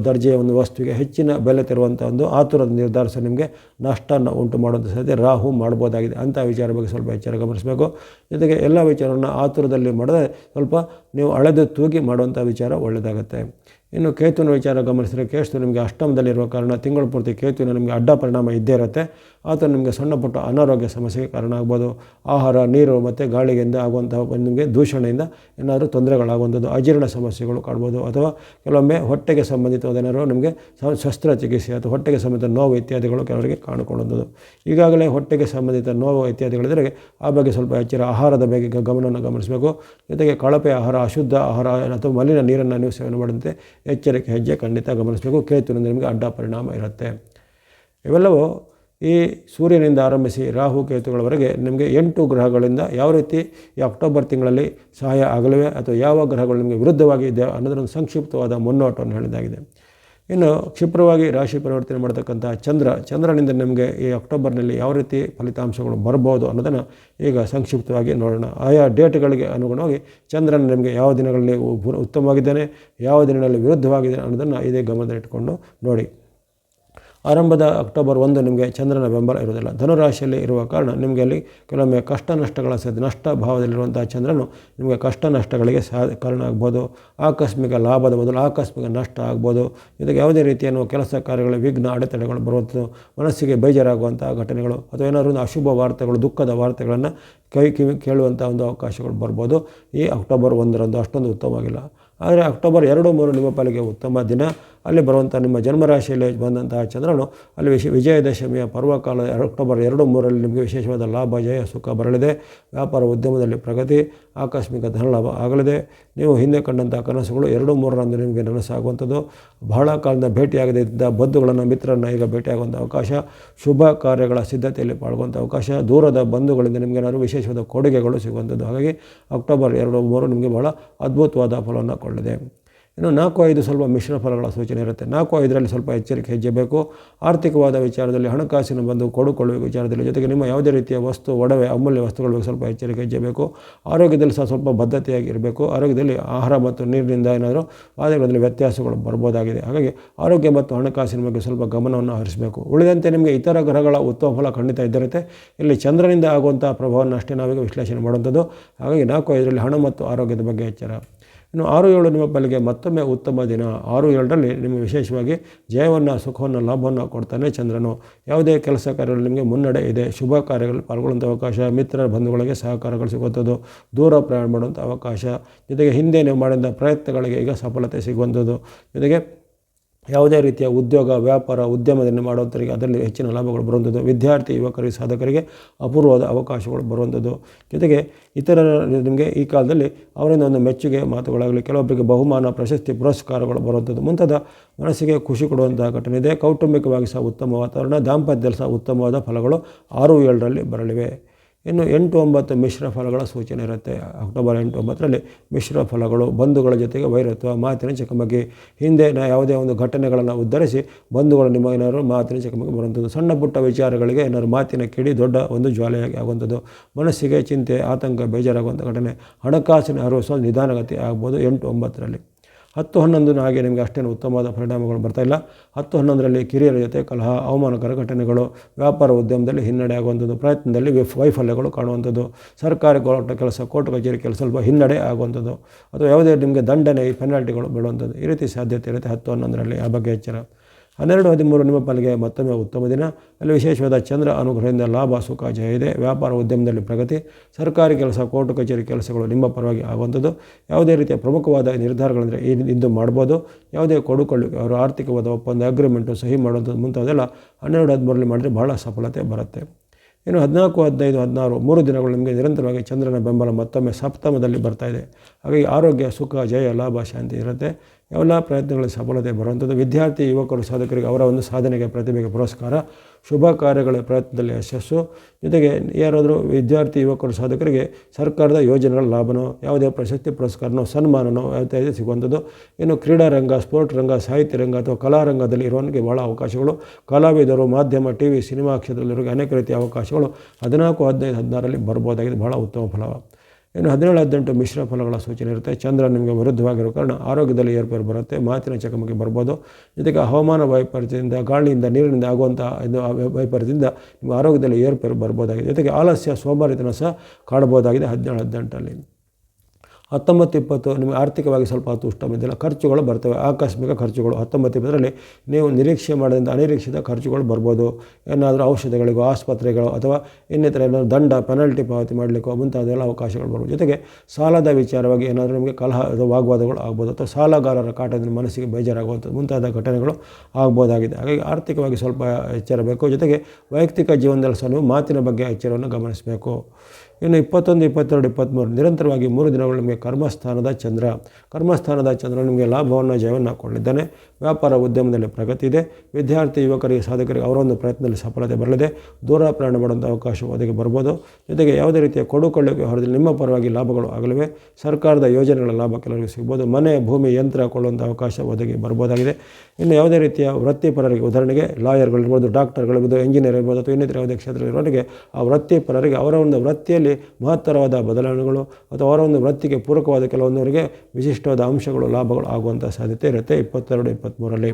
ದರ್ಜೆಯ ಒಂದು ವಸ್ತುವಿಗೆ ಹೆಚ್ಚಿನ ಬೆಲೆ ತರುವಂಥ ಒಂದು ಆತುರದ ನಿರ್ಧಾರ ಸಹ ನಿಮಗೆ ನಷ್ಟವನ್ನು ಉಂಟು ಮಾಡುವಂಥ ಸಾಧ್ಯತೆ ರಾಹು ಮಾಡ್ಬೋದಾಗಿದೆ ಅಂಥ ವಿಚಾರ ಬಗ್ಗೆ ಸ್ವಲ್ಪ ಎಚ್ಚರ ಗಮನಿಸಬೇಕು. ಜೊತೆಗೆ ಎಲ್ಲ ವಿಚಾರವನ್ನು ಆತುರದಲ್ಲಿ ಮಾಡದೆ ಸ್ವಲ್ಪ ನೀವು ಅಳೆದು ತೂಗಿ ಮಾಡುವಂಥ ವಿಚಾರ ಒಳ್ಳೆಯದಾಗುತ್ತೆ. ಇನ್ನು ಕೇತುವಿನ ವಿಚಾರ ಗಮನಿಸಿದರೆ ಕೇತು ನಿಮಗೆ ಅಷ್ಟಮದಲ್ಲಿರುವ ಕಾರಣ ತಿಂಗಳ ಪೂರ್ತಿ ಕೇತುವಿನ ನಿಮಗೆ ಅಡ್ಡ ಪರಿಣಾಮ ಇದ್ದೇ ಇರುತ್ತೆ. ಆತ ನಿಮಗೆ ಸಣ್ಣ ಪುಟ್ಟ ಅನಾರೋಗ್ಯ ಸಮಸ್ಯೆಗೆ ಕಾರಣ ಆಗ್ಬೋದು. ಆಹಾರ, ನೀರು ಮತ್ತು ಗಾಳಿಗಿಂದ ಆಗುವಂಥ ಒಂದು ನಿಮಗೆ ದೂಷಣೆಯಿಂದ ಏನಾದರೂ ತೊಂದರೆಗಳಾಗುವಂಥದ್ದು, ಅಜೀರ್ಣ ಸಮಸ್ಯೆಗಳು ಕಾಣ್ಬೋದು. ಅಥವಾ ಕೆಲವೊಮ್ಮೆ ಹೊಟ್ಟೆಗೆ ಸಂಬಂಧಿತವಾದ ಏನಾದರೂ ನಿಮಗೆ ಶಸ್ತ್ರಚಿಕಿತ್ಸೆ ಅಥವಾ ಹೊಟ್ಟೆಗೆ ಸಂಬಂಧಿತ ನೋವು ಇತ್ಯಾದಿಗಳು ಕೆಲವರಿಗೆ ಕಾಣಿಕೊಳ್ಳುವಂಥದ್ದು. ಈಗಾಗಲೇ ಹೊಟ್ಟೆಗೆ ಸಂಬಂಧಿತ ನೋವು ಇತ್ಯಾದಿಗಳಿದ್ದರೆ ಆ ಬಗ್ಗೆ ಸ್ವಲ್ಪ ಹೆಚ್ಚಿನ ಆಹಾರದ ಬಗ್ಗೆ ಗಮನವನ್ನು ಗಮನಿಸಬೇಕು. ಜೊತೆಗೆ ಕಳಪೆ ಆಹಾರ, ಅಶುದ್ಧ ಆಹಾರ ಅಥವಾ ಮಲಿನ ನೀರನ್ನು ನೀವು ಸೇವನೆ ಮಾಡುವಂತೆ ಎಚ್ಚರಿಕೆ ಹೆಜ್ಜೆ ಖಂಡಿತ ಗಮನಿಸಬೇಕು. ಕೇತುವಿನಿಂದ ನಿಮಗೆ ಅಡ್ಡ ಪರಿಣಾಮ ಇರುತ್ತೆ. ಇವೆಲ್ಲವೂ ಈ ಸೂರ್ಯನಿಂದ ಆರಂಭಿಸಿ ರಾಹು ಕೇತುಗಳವರೆಗೆ ನಿಮಗೆ ಎಂಟು ಗ್ರಹಗಳಿಂದ ಯಾವ ರೀತಿ ಈ ಅಕ್ಟೋಬರ್ ತಿಂಗಳಲ್ಲಿ ಸಹಾಯ ಆಗಲಿವೆ ಅಥವಾ ಯಾವ ಗ್ರಹಗಳು ನಿಮಗೆ ವಿರುದ್ಧವಾಗಿ ಇದೆ ಅನ್ನೋದನ್ನು ಸಂಕ್ಷಿಪ್ತವಾದ ಮುನ್ನೋಟವನ್ನು ಹೇಳಿದಾಗಿದೆ ಇನ್ನು ಕ್ಷಿಪ್ರವಾಗಿ ರಾಶಿ ಪರಿವರ್ತನೆ ಮಾಡತಕ್ಕಂಥ ಚಂದ್ರ, ಚಂದ್ರನಿಂದ ನಮಗೆ ಈ ಅಕ್ಟೋಬರ್ನಲ್ಲಿ ಯಾವ ರೀತಿ ಫಲಿತಾಂಶಗಳು ಬರ್ಬೋದು ಅನ್ನೋದನ್ನು ಈಗ ಸಂಕ್ಷಿಪ್ತವಾಗಿ ನೋಡೋಣ. ಆಯಾ ಡೇಟ್ಗಳಿಗೆ ಅನುಗುಣವಾಗಿ ಚಂದ್ರನ ನಿಮಗೆ ಯಾವ ದಿನಗಳಲ್ಲಿ ಉತ್ತಮವಾಗಿದ್ದಾನೆ, ಯಾವ ದಿನಗಳಲ್ಲಿ ವಿರುದ್ಧವಾಗಿದೆ ಅನ್ನೋದನ್ನು ಇದೇ ಗಮನದಲ್ಲಿಟ್ಟುಕೊಂಡು ನೋಡಿ. ಆರಂಭದ ಅಕ್ಟೋಬರ್ ಒಂದು ನಿಮಗೆ ಚಂದ್ರನ ಬೆಂಬಲ ಇರುವುದಿಲ್ಲ. ಧನುರಾಶಿಯಲ್ಲಿ ಇರುವ ಕಾರಣ ನಿಮಗೆ ಅಲ್ಲಿ ಕೆಲವೊಮ್ಮೆ ಕಷ್ಟ ನಷ್ಟಗಳ ಸಹ ನಷ್ಟ ಭಾವದಲ್ಲಿರುವಂಥ ಚಂದ್ರನು ನಿಮಗೆ ಕಷ್ಟ ನಷ್ಟಗಳಿಗೆ ಸಾ ಕಾರಣ ಆಗ್ಬೋದು. ಆಕಸ್ಮಿಕ ಲಾಭದ ಬದಲು ಆಕಸ್ಮಿಕ ನಷ್ಟ ಆಗ್ಬೋದು. ಜೊತೆಗೆ ಯಾವುದೇ ರೀತಿಯ ಕೆಲಸ ಕಾರ್ಯಗಳ, ವಿಘ್ನ ಅಡೆತಡೆಗಳು ಬರುವಂಥದ್ದು ಮನಸ್ಸಿಗೆ ಬೇಜಾರಾಗುವಂಥ ಘಟನೆಗಳು ಅಥವಾ ಏನಾದರೂ ಒಂದು ಅಶುಭ ವಾರ್ತೆಗಳು, ದುಃಖದ ವಾರ್ತೆಗಳನ್ನು ಕೈ ಕಿವಿ ಕೇಳುವಂಥ ಒಂದು ಅವಕಾಶಗಳು ಬರ್ಬೋದು. ಈ ಅಕ್ಟೋಬರ್ ಒಂದರಂದು ಅಷ್ಟೊಂದು ಉತ್ತಮವಾಗಿಲ್ಲ. ಆದರೆ ಅಕ್ಟೋಬರ್ ಎರಡು ಮೂರು ನಿಮ್ಮ ಪಾಲಿಗೆ ಉತ್ತಮ ದಿನ. ಅಲ್ಲಿ ಬರುವಂಥ ನಿಮ್ಮ ಜನ್ಮರಾಶಿಯಲ್ಲಿ ಬಂದಂತಹ ಚಂದ್ರನು ಅಲ್ಲಿ ವಿಶ್ ವಿಜಯದಶಮಿಯ ಪರ್ವಕಾಲ ಅಕ್ಟೋಬರ್ ಎರಡು ಮೂರರಲ್ಲಿ ನಿಮಗೆ ವಿಶೇಷವಾದ ಲಾಭ, ಜಯ, ಸುಖ ಬರಲಿದೆ. ವ್ಯಾಪಾರ ಉದ್ಯಮದಲ್ಲಿ ಪ್ರಗತಿ ಆಕಸ್ಮಿಕ ಧನಲಾಭ ಆಗಲಿದೆ. ನೀವು ಹಿಂದೆ ಕಂಡಂಥ ಕನಸುಗಳು ಎರಡು ಮೂರರಂದು ನಿಮಗೆ ನನಸಾಗುವಂಥದ್ದು. ಬಹಳ ಕಾಲದ ಭೇಟಿಯಾಗದೇ ಇದ್ದ ಬಂಧುಗಳನ್ನು, ಮಿತ್ರರನ್ನು ಈಗ ಭೇಟಿಯಾಗುವಂಥ ಅವಕಾಶ, ಶುಭ ಕಾರ್ಯಗಳ ಸಿದ್ಧತೆಯಲ್ಲಿ ಪಾಲ್ಗೊಂಥ ಅವಕಾಶ, ದೂರದ ಬಂಧುಗಳಿಂದ ನಿಮಗೆ ಏನಾದರೂ ವಿಶೇಷವಾದ ಕೊಡುಗೆಗಳು ಸಿಗುವಂಥದ್ದು. ಹಾಗಾಗಿ ಅಕ್ಟೋಬರ್ ಎರಡು ಮೂರು ನಿಮಗೆ ಬಹಳ ಅದ್ಭುತವಾದ ಫಲವನ್ನು ಕೊಡಲಿದೆ. ಇನ್ನು ನಾಲ್ಕು ಐದು ಸ್ವಲ್ಪ ಮಿಶ್ರ ಫಲಗಳ ಸೂಚನೆ ಇರುತ್ತೆ. ನಾಲ್ಕು ಐದರಲ್ಲಿ ಸ್ವಲ್ಪ ಎಚ್ಚರಿಕೆ ಹೆಜ್ಜೆ ಬೇಕು ಆರ್ಥಿಕವಾದ ವಿಚಾರದಲ್ಲಿ ಹಣಕಾಸಿನ ಬಂದು ಕೊಡುಕೊಳ್ಳುವ ವಿಚಾರದಲ್ಲಿ ಜೊತೆಗೆ ನಿಮ್ಮ ಯಾವುದೇ ರೀತಿಯ ವಸ್ತು, ಒಡವೆ, ಅಮೂಲ್ಯ ವಸ್ತುಗಳ ಬಗ್ಗೆ ಸ್ವಲ್ಪ ಎಚ್ಚರಿಕೆ ಹೆಜ್ಜೆ ಬೇಕು ಆರೋಗ್ಯದಲ್ಲಿ ಸಹ ಸ್ವಲ್ಪ ಬದ್ಧತೆಯಾಗಿರಬೇಕು. ಆರೋಗ್ಯದಲ್ಲಿ ಆಹಾರ ಮತ್ತು ನೀರಿನಿಂದ ಏನಾದರೂ ವಾದಗಳಲ್ಲಿ ವ್ಯತ್ಯಾಸಗಳು ಬರ್ಬೋದಾಗಿದೆ. ಹಾಗಾಗಿ ಆರೋಗ್ಯ ಮತ್ತು ಹಣಕಾಸಿನ ಬಗ್ಗೆ ಸ್ವಲ್ಪ ಗಮನವನ್ನು ಹರಿಸಬೇಕು. ಉಳಿದಂತೆ ನಿಮಗೆ ಇತರ ಗ್ರಹಗಳ ಉತ್ತಮ ಫಲ ಖಂಡಿತ ಇದ್ದಿರುತ್ತೆ. ಇಲ್ಲಿ ಚಂದ್ರನಿಂದ ಆಗುವಂಥ ಪ್ರಭಾವವನ್ನು ಅಷ್ಟೇ ನಾವೀಗ ವಿಶ್ಲೇಷಣೆ ಮಾಡುವಂಥದ್ದು. ಹಾಗಾಗಿ ನಾಲ್ಕು ಐದರಲ್ಲಿ ಹಣ ಮತ್ತು ಆರೋಗ್ಯದ ಬಗ್ಗೆ ಎಚ್ಚರ. ಇನ್ನು ಆರು ಏಳು ನಿಮ್ಮ ಪಾಲಿಗೆ ಮತ್ತೊಮ್ಮೆ ಉತ್ತಮ ದಿನ. ಆರು ಏಳರಲ್ಲಿ ನಿಮಗೆ ವಿಶೇಷವಾಗಿ ಜಯವನ್ನು, ಸುಖವನ್ನು, ಲಾಭವನ್ನು ಕೊಡ್ತಾನೆ ಚಂದ್ರನು. ಯಾವುದೇ ಕೆಲಸ ಕಾರ್ಯಗಳು ನಿಮಗೆ ಮುನ್ನಡೆ ಇದೆ. ಶುಭ ಕಾರ್ಯಗಳು ಪಾಲ್ಗೊಳ್ಳುವಂಥ ಅವಕಾಶ ಮಿತ್ರರ ಬಂಧುಗಳಿಗೆ ಸಹಕಾರಗಳು ಸಿಗುವಂಥದ್ದು, ದೂರ ಪ್ರಯಾಣ ಮಾಡುವಂಥ ಅವಕಾಶ. ಜೊತೆಗೆ ಹಿಂದೆ ನೀವು ಮಾಡಿದ ಪ್ರಯತ್ನಗಳಿಗೆ ಈಗ ಸಫಲತೆ ಸಿಗುವಂಥದ್ದು. ಜೊತೆಗೆ ಯಾವುದೇ ರೀತಿಯ ಉದ್ಯೋಗ, ವ್ಯಾಪಾರ, ಉದ್ಯಮದಲ್ಲಿ ಮಾಡುವಂಥವರಿಗೆ ಅದರಲ್ಲಿ ಹೆಚ್ಚಿನ ಲಾಭಗಳು ಬರುವಂಥದ್ದು. ವಿದ್ಯಾರ್ಥಿ ಯುವಕರಿಗೆ ಸಾಧಕರಿಗೆ ಅಪೂರ್ವವಾದ ಅವಕಾಶಗಳು ಬರುವಂಥದ್ದು. ಜೊತೆಗೆ ಇತರ ನಿಮಗೆ ಈ ಕಾಲದಲ್ಲಿ ಅವರಿಂದ ಒಂದು ಮೆಚ್ಚುಗೆ, ಮಾತುಗಳಾಗಲಿ, ಕೆಲವೊಬ್ಬರಿಗೆ ಬಹುಮಾನ, ಪ್ರಶಸ್ತಿ, ಪುರಸ್ಕಾರಗಳು ಬರುವಂಥದ್ದು. ಮುಂತಾದ ಮನಸ್ಸಿಗೆ ಖುಷಿ ಕೊಡುವಂತಹ ಘಟನೆ ಇದೆ. ಕೌಟುಂಬಿಕವಾಗಿ ಸಹ ಉತ್ತಮ ವಾತಾವರಣ ದಾಂಪತ್ಯದಲ್ಲಿ ಸಹ ಉತ್ತಮವಾದ ಫಲಗಳು ಆರು ಏಳರಲ್ಲಿ ಬರಲಿವೆ. ಇನ್ನು ಎಂಟು ಒಂಬತ್ತು ಮಿಶ್ರ ಫಲಗಳ ಸೂಚನೆ ಇರುತ್ತೆ. ಅಕ್ಟೋಬರ್ ಎಂಟು ಒಂಬತ್ತರಲ್ಲಿ ಮಿಶ್ರ ಫಲಗಳು ಬಂಧುಗಳ ಜೊತೆಗೆ ವೈರತ್ವ, ಮಾತಿನ ಚಕಮಕಿ, ಹಿಂದೆ ನಾ ಯಾವುದೇ ಒಂದು ಘಟನೆಗಳನ್ನು ಉದ್ಧರಿಸಿ ಬಂಧುಗಳು ನಿಮ್ಮ ಮಾತಿನ ಚಕಮಕಿ ಬರುವಂಥದ್ದು. ಸಣ್ಣ ಪುಟ್ಟ ವಿಚಾರಗಳಿಗೆ ಏನಾದ್ರು ಮಾತಿನ ಕಿಡಿ ದೊಡ್ಡ ಒಂದು ಜ್ವಾಲೆಯಾಗಿ ಆಗುವಂಥದ್ದು. ಮನಸ್ಸಿಗೆ ಚಿಂತೆ, ಆತಂಕ, ಬೇಜಾರಾಗುವಂಥ ಘಟನೆ, ಹಣಕಾಸಿನ ಸ್ವಲ್ಪ ನಿಧಾನಗತಿ ಆಗ್ಬೋದು ಎಂಟು ಒಂಬತ್ತರಲ್ಲಿ. ಹತ್ತು ಹನ್ನೊಂದು ಹಾಗೆ ನಿಮಗೆ ಅಷ್ಟೇನು ಉತ್ತಮವಾದ ಪರಿಣಾಮಗಳು ಬರ್ತಾ ಇಲ್ಲ. ಹತ್ತು ಹನ್ನೊಂದರಲ್ಲಿ ಕಿರಿಯರ ಜೊತೆ ಕಲಹ, ಅವಮಾನಕರ ಘಟನೆಗಳು, ವ್ಯಾಪಾರ ಉದ್ಯಮದಲ್ಲಿ ಹಿನ್ನಡೆ ಆಗುವಂಥದ್ದು, ಪ್ರಯತ್ನದಲ್ಲಿ ವಿಫ್ ವೈಫಲ್ಯಗಳು ಕಾಣುವಂಥದ್ದು, ಸರ್ಕಾರಿ ಕೋರ್ಟ್ ಕೆಲಸ, ಕೋರ್ಟ್ ಕಚೇರಿ ಕೆಲಸ ಸ್ವಲ್ಪ ಹಿನ್ನಡೆ ಆಗುವಂಥದ್ದು, ಅಥವಾ ಯಾವುದೇ ನಿಮಗೆ ದಂಡನೆ, ಪೆನಾಲ್ಟಿಗಳು ಬೀಳುವಂಥದ್ದು ಈ ರೀತಿ ಸಾಧ್ಯತೆ ಇರುತ್ತೆ ಹತ್ತು ಹನ್ನೊಂದರಲ್ಲಿ ಆ ಬಗ್ಗೆ ಎಚ್ಚರ. ಹನ್ನೆರಡು ಹದಿಮೂರು ನಿಮ್ಮ ಪಾಲಿಗೆ ಮತ್ತೊಮ್ಮೆ ಉತ್ತಮ ದಿನ. ಅಲ್ಲಿ ವಿಶೇಷವಾದ ಚಂದ್ರ ಅನುಗ್ರಹದಿಂದ ಲಾಭ, ಸುಖ, ಜಯ ಇದೆ. ವ್ಯಾಪಾರ ಉದ್ಯಮದಲ್ಲಿ ಪ್ರಗತಿ, ಸರ್ಕಾರಿ ಕೆಲಸ, ಕೋರ್ಟ್ ಕಚೇರಿ ಕೆಲಸಗಳು ನಿಮ್ಮ ಪರವಾಗಿ ಆಗುವಂಥದ್ದು. ಯಾವುದೇ ರೀತಿಯ ಪ್ರಮುಖವಾದ ನಿರ್ಧಾರಗಳಂದರೆ ಈ ಇಂದು ಮಾಡ್ಬೋದು. ಯಾವುದೇ ಕೊಡುಕೊಳ್ಳಿ, ಅವರು ಆರ್ಥಿಕವಾದ ಒಪ್ಪಂದ ಅಗ್ರಿಮೆಂಟು ಸಹಿ ಮಾಡುವಂಥದ್ದು ಮುಂತಾದೆಲ್ಲ ಹನ್ನೆರಡು ಹದಿಮೂರಲ್ಲಿ ಮಾಡಿದರೆ ಬಹಳ ಸಫಲತೆ ಬರುತ್ತೆ. ಇನ್ನು ಹದಿನಾಲ್ಕು, ಹದಿನೈದು, ಹದಿನಾರು, ಮೂರು ದಿನಗಳು ನಿಮಗೆ ನಿರಂತರವಾಗಿ ಚಂದ್ರನ ಬೆಂಬಲ ಮತ್ತೊಮ್ಮೆ ಸಪ್ತಮದಲ್ಲಿ ಬರ್ತಾ ಇದೆ. ಹಾಗಾಗಿ ಆರೋಗ್ಯ, ಸುಖ, ಜಯ, ಲಾಭ, ಶಾಂತಿ ಇರುತ್ತೆ. ಎಲ್ಲ ಪ್ರಯತ್ನಗಳಲ್ಲಿ ಸಫಲತೆ ಬರುವಂಥದ್ದು. ವಿದ್ಯಾರ್ಥಿ, ಯುವಕರು, ಸಾಧಕರಿಗೆ ಅವರ ಒಂದು ಸಾಧನೆಗೆ ಪ್ರತಿಭೆಗೆ ಪುರಸ್ಕಾರ, ಶುಭ ಕಾರ್ಯಗಳ ಪ್ರಯತ್ನದಲ್ಲಿ ಯಶಸ್ಸು. ಜೊತೆಗೆ ಯಾರಾದರೂ ವಿದ್ಯಾರ್ಥಿ, ಯುವಕರು, ಸಾಧಕರಿಗೆ ಸರ್ಕಾರದ ಯೋಜನೆಗಳ ಲಾಭನೋ, ಯಾವುದೇ ಪ್ರಶಸ್ತಿ ಪುರಸ್ಕಾರನೋ, ಸನ್ಮಾನನೋ ಯಾವುದೇ ಸಿಗುವಂಥದ್ದು, ಇನ್ನು ಕ್ರೀಡಾ ರಂಗ ಸ್ಪೋರ್ಟ್ ರಂಗ, ಸಾಹಿತ್ಯ ರಂಗ ಅಥವಾ ಕಲಾರಂಗದಲ್ಲಿ ಇರುವವನಿಗೆ ಭಾಳ ಅವಕಾಶಗಳು. ಕಲಾವಿದರು, ಮಾಧ್ಯಮ ಟಿ ವಿ ಸಿನಿಮಾ ಕ್ಷೇತ್ರದಲ್ಲಿರುವ ಅನೇಕ ರೀತಿಯ ಅವಕಾಶಗಳು. ಹದಿನಾಲ್ಕು, ಹದಿನೈದು, ಹದಿನಾರರಲ್ಲಿ ಬರ್ಬೋದಾಗಿದೆ. ಬಹಳ ಉತ್ತಮ ಫಲ. ಇನ್ನು ಹದಿನೇಳು ಹದಿನೆಂಟು ಮಿಶ್ರ ಫಲಗಳ ಸೂಚನೆ ಇರುತ್ತೆ. ಚಂದ್ರ ನಿಮಗೆ ವಿರುದ್ಧವಾಗಿರೋ ಕಾರಣ ಆರೋಗ್ಯದಲ್ಲಿ ಏರ್ಪೇರು ಬರುತ್ತೆ, ಮಾತಿನ ಚಕಮಕಿ ಬರ್ಬೋದು. ಜೊತೆಗೆ ಹವಾಮಾನ ವೈಪರೀತ್ಯದಿಂದ, ಗಾಳಿಯಿಂದ, ನೀರಿನಿಂದ ಆಗುವಂಥ ಇದು ವೈಪರೀತ್ಯದಿಂದ ನಿಮ್ಮ ಆರೋಗ್ಯದಲ್ಲಿ ಏರ್ಪೇರು ಬರ್ಬೋದಾಗಿದೆ. ಜೊತೆಗೆ ಆಲಸ್ಯ ಸೋಮಾರಿತನ ಸಹ ಕಾಣಬಹುದಾಗಿದೆ ಹದಿನೇಳು ಹದಿನೆಂಟರಲ್ಲಿ ಹತ್ತೊಂಬತ್ತು ಇಪ್ಪತ್ತು ನಿಮಗೆ ಆರ್ಥಿಕವಾಗಿ ಸ್ವಲ್ಪ ಉಷ್ಟಮಿದ್ದಿಲ್ಲ ಖರ್ಚುಗಳು ಬರ್ತವೆ. ಆಕಸ್ಮಿಕ ಖರ್ಚುಗಳು ಹತ್ತೊಂಬತ್ತು ಇಪ್ಪತ್ತರಲ್ಲಿ ನೀವು ನಿರೀಕ್ಷೆ ಮಾಡಿದಂಥ ಅನಿರೀಕ್ಷಿತ ಖರ್ಚುಗಳು ಬರ್ಬೋದು. ಏನಾದರೂ ಔಷಧಿಗಳಿಗೋ ಆಸ್ಪತ್ರೆಗಳು ಅಥವಾ ಇನ್ನಿತರ ಏನಾದರೂ ದಂಡ ಪೆನಾಲ್ಟಿ ಪಾವತಿ ಮಾಡಲಿಕ್ಕೋ ಮುಂತಾದೆಲ್ಲ ಅವಕಾಶಗಳು ಬರ್ಬೋದು ಜೊತೆಗೆ ಸಾಲದ ವಿಚಾರವಾಗಿ ಏನಾದರೂ ನಿಮಗೆ ಕಲಹ ವಾಗ್ವಾದಗಳು ಆಗ್ಬೋದು ಅಥವಾ ಸಾಲಗಾರರ ಕಾಟದಿಂದ ಮನಸ್ಸಿಗೆ ಬೇಜಾರಾಗುವಂಥದ್ದು ಮುಂತಾದ ಘಟನೆಗಳು ಆಗ್ಬೋದಾಗಿದೆ. ಹಾಗಾಗಿ ಆರ್ಥಿಕವಾಗಿ ಸ್ವಲ್ಪ ಎಚ್ಚರಬೇಕು ಜೊತೆಗೆ ವೈಯಕ್ತಿಕ ಜೀವನದಲ್ಲಿ ಸಹ ಮಾತಿನ ಬಗ್ಗೆ ಎಚ್ಚರವನ್ನು ಗಮನಿಸಬೇಕು. ಇನ್ನು ಇಪ್ಪತ್ತೊಂದು, ಇಪ್ಪತ್ತೆರಡು, ಇಪ್ಪತ್ತ್ಮೂರು ನಿರಂತರವಾಗಿ ಮೂರು ದಿನಗಳು ನಿಮಗೆ ಕರ್ಮಸ್ಥಾನದ ಚಂದ್ರ. ಕರ್ಮಸ್ಥಾನದ ಚಂದ್ರ ನಿಮಗೆ ಲಾಭವನ್ನು, ಜಯವನ್ನು ಕೊಂಡಿದ್ದಾನೆ ವ್ಯಾಪಾರ ಉದ್ಯಮದಲ್ಲಿ ಪ್ರಗತಿ ಇದೆ. ವಿದ್ಯಾರ್ಥಿ ಯುವಕರಿಗೆ, ಸಾಧಕರಿಗೆ ಅವರ ಒಂದು ಪ್ರಯತ್ನದಲ್ಲಿ ಸಫಲತೆ ಬರಲಿದೆ. ದೂರ ಪ್ರಯಾಣ ಮಾಡುವಂಥ ಅವಕಾಶ ಒದಗಿ ಬರ್ಬೋದು. ಜೊತೆಗೆ ಯಾವುದೇ ರೀತಿಯ ಕೊಡುಕೊಳ್ಳುವಿಕೆ ಹೊರದಲ್ಲಿ ನಿಮ್ಮ ಪರವಾಗಿ ಲಾಭಗಳು ಆಗಲಿವೆ. ಸರ್ಕಾರದ ಯೋಜನೆಗಳ ಲಾಭ ಕೆಲವರಿಗೆ ಸಿಗ್ಬೋದು. ಮನೆ, ಭೂಮಿ, ಯಂತ್ರ ಕೊಳ್ಳುವಂಥ ಅವಕಾಶ ಒದಗಿ ಬರ್ಬೋದಾಗಿದೆ. ಇನ್ನು ಯಾವುದೇ ರೀತಿಯ ವೃತ್ತಿಪರರಿಗೆ ಉದಾಹರಣೆಗೆ ಲಾಯರ್ಗಳಿರ್ಬೋದು ಡಾಕ್ಟರ್ಗಳಿರ್ಬೋದು ಇಂಜಿನಿಯರ್ ಇರ್ಬೋದು ಅಥವಾ ಇನ್ನಿತರ ಯಾವುದೇ ಕ್ಷೇತ್ರದಲ್ಲಿರೋರಿಗೆ ಆ ವೃತ್ತಿಪರರಿಗೆ ಅವರ ಒಂದು ವೃತ್ತಿಯಲ್ಲಿ ಮಹತ್ತರವಾದ ಬದಲಾವಣೆಗಳು ಅಥವಾ ಅವರ ಒಂದು ವೃತ್ತಿಗೆ ಪೂರಕವಾದ ಕೆಲವೊಂದವರಿಗೆ ವಿಶಿಷ್ಟವಾದ ಅಂಶಗಳು, ಲಾಭಗಳು ಆಗುವಂಥ ಸಾಧ್ಯತೆ ಇರುತ್ತೆ. ಇಪ್ಪತ್ತೆರಡು ಇಪ್ಪತ್ತ್ಮೂರರಲ್ಲಿ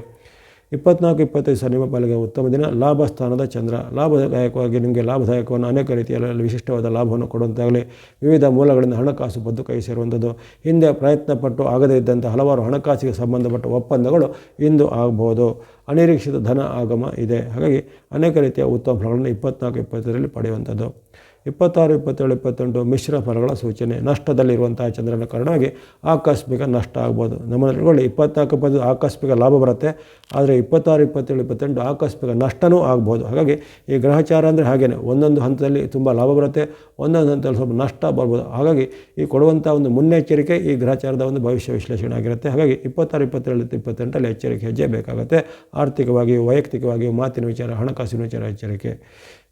ಇಪ್ಪತ್ನಾಲ್ಕು, ಇಪ್ಪತ್ತೈದು ಸಹ ನಿಮ್ಮ ಉತ್ತಮ ದಿನ. ಲಾಭ ಸ್ಥಾನದ ಚಂದ್ರ. ಲಾಭದಾಯಕವಾಗಿ ನಿಮಗೆ ಲಾಭದಾಯಕವನ್ನು ಅನೇಕ ರೀತಿಯಲ್ಲಿ ವಿಶಿಷ್ಟವಾದ ಲಾಭವನ್ನು ಕೊಡುವಂತಾಗಲಿ. ವಿವಿಧ ಮೂಲಗಳಿಂದ ಹಣಕಾಸು ಬದ್ದು ಕೈ ಸೇರುವಂಥದ್ದು. ಹಿಂದೆ ಪ್ರಯತ್ನಪಟ್ಟು ಆಗದೇ ಇದ್ದಂಥ ಹಲವಾರು ಹಣಕಾಸಿಗೆ ಸಂಬಂಧಪಟ್ಟ ಒಪ್ಪಂದಗಳು ಇಂದು ಆಗಬಹುದು. ಅನಿರೀಕ್ಷಿತ ಧನ ಆಗಮ ಇದೆ. ಹಾಗಾಗಿ ಅನೇಕ ರೀತಿಯ ಉತ್ತಮ ಫಲಗಳನ್ನು ಇಪ್ಪತ್ನಾಲ್ಕು, ಇಪ್ಪತ್ತೈದರಲ್ಲಿ ಪಡೆಯುವಂಥದ್ದು. ಇಪ್ಪತ್ತಾರು, ಇಪ್ಪತ್ತೇಳು, ಇಪ್ಪತ್ತೆಂಟು ಮಿಶ್ರ ಫಲಗಳ ಸೂಚನೆ. ನಷ್ಟದಲ್ಲಿರುವಂತಹ ಚಂದ್ರನ ಕಾರಣವಾಗಿ ಆಕಸ್ಮಿಕ ನಷ್ಟ ಆಗ್ಬೋದು. ನಮ್ಮಲ್ಲಿ ಇಪ್ಪತ್ನಾಲ್ಕು ಇಪ್ಪತ್ತು ಆಕಸ್ಮಿಕ ಲಾಭ ಬರುತ್ತೆ. ಆದರೆ ಇಪ್ಪತ್ತಾರು, ಇಪ್ಪತ್ತೇಳು, ಇಪ್ಪತ್ತೆಂಟು ಆಕಸ್ಮಿಕ ನಷ್ಟವೂ ಆಗ್ಬೋದು. ಹಾಗಾಗಿ ಈ ಗ್ರಹಚಾರ ಅಂದರೆ ಹಾಗೇನೆ, ಒಂದೊಂದು ಹಂತದಲ್ಲಿ ತುಂಬ ಲಾಭ ಬರುತ್ತೆ, ಒಂದೊಂದು ಹಂತದಲ್ಲಿ ಸ್ವಲ್ಪ ನಷ್ಟ ಬರ್ಬೋದು. ಹಾಗಾಗಿ ಈ ಕೊಡುವಂಥ ಒಂದು ಮುನ್ನೆಚ್ಚರಿಕೆ ಈ ಗ್ರಹಚಾರದ ಒಂದು ಭವಿಷ್ಯ ವಿಶ್ಲೇಷಣೆ ಆಗಿರುತ್ತೆ. ಹಾಗಾಗಿ ಇಪ್ಪತ್ತಾರು, ಇಪ್ಪತ್ತೇಳು ಇಪ್ಪತ್ತೆಂಟಲ್ಲಿ ಎಚ್ಚರಿಕೆ ಹೆಜ್ಜೆ ಬೇಕಾಗುತ್ತೆ. ಆರ್ಥಿಕವಾಗಿಯೂ, ವೈಯಕ್ತಿಕವಾಗಿಯೂ ಮಾತಿನ ವಿಚಾರ, ಹಣಕಾಸಿನ ವಿಚಾರ, ಎಚ್ಚರಿಕೆ.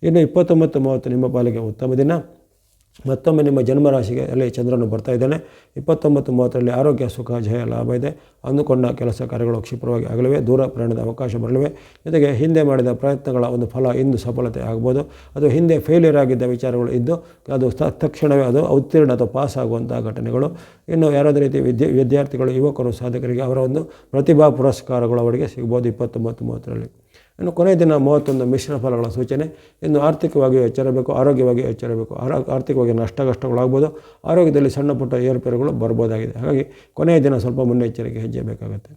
ಇನ್ನು ಇಪ್ಪತ್ತೊಂಬತ್ತು, ಮೂವತ್ತು ನಿಮ್ಮ ಪಾಲಿಗೆ ಉತ್ತಮ ದಿನ. ಮತ್ತೊಮ್ಮೆ ನಿಮ್ಮ ಜನ್ಮರಾಶಿಗೆ ಅಲ್ಲಿ ಚಂದ್ರನು ಬರ್ತಾ ಇದ್ದಾನೆ. ಇಪ್ಪತ್ತೊಂಬತ್ತು, ಮೂವತ್ತರಲ್ಲಿ ಆರೋಗ್ಯ, ಸುಖ, ಜಯ, ಲಾಭ ಇದೆ. ಅಂದುಕೊಂಡ ಕೆಲಸ ಕಾರ್ಯಗಳು ಕ್ಷಿಪ್ರವಾಗಿ ಆಗಲಿವೆ. ದೂರ ಪ್ರಯಾಣದ ಅವಕಾಶ ಬರಲಿವೆ. ಜೊತೆಗೆ ಹಿಂದೆ ಮಾಡಿದ ಪ್ರಯತ್ನಗಳ ಒಂದು ಫಲ ಇಂದು ಸಫಲತೆ ಆಗ್ಬೋದು. ಅದು ಹಿಂದೆ ಫೇಲ್ಯೂರ್ ಆಗಿದ್ದ ವಿಚಾರಗಳು ಇದ್ದು, ಅದು ತಕ್ಷಣವೇ ಅದು ಉತ್ತೀರ್ಣ ಅಥವಾ ಪಾಸ್ ಆಗುವಂಥ ಘಟನೆಗಳು. ಇನ್ನು ಯಾರಾದ ರೀತಿ ವಿದ್ಯೆ, ವಿದ್ಯಾರ್ಥಿಗಳು, ಯುವಕರು, ಸಾಧಕರಿಗೆ ಅವರ ಒಂದು ಪ್ರತಿಭಾ ಪುರಸ್ಕಾರಗಳು ಅವರಿಗೆ ಸಿಗ್ಬೋದು ಇಪ್ಪತ್ತೊಂಬತ್ತು, ಮೂವತ್ತರಲ್ಲಿ. ಇನ್ನು ಕೊನೆಯ ದಿನ ಮೂವತ್ತೊಂದು ಮಿಶ್ರ ಫಲಗಳ ಸೂಚನೆ. ಇನ್ನು ಆರ್ಥಿಕವಾಗಿ ಎಚ್ಚರಬೇಕು, ಆರೋಗ್ಯವಾಗಿ ಎಚ್ಚರಬೇಕು, ಆರೋ, ಆರ್ಥಿಕವಾಗಿ ನಷ್ಟ ಕಷ್ಟಗಳಾಗ್ಬೋದು ಆರೋಗ್ಯದಲ್ಲಿ ಸಣ್ಣ ಪುಟ್ಟ ಏರುಪೇರುಗಳು ಬರ್ಬೋದಾಗಿದೆ. ಹಾಗಾಗಿ ಕೊನೆಯ ದಿನ ಸ್ವಲ್ಪ ಮುನ್ನೆಚ್ಚರಿಕೆ ಹೆಜ್ಜೆ ಬೇಕಾಗುತ್ತೆ.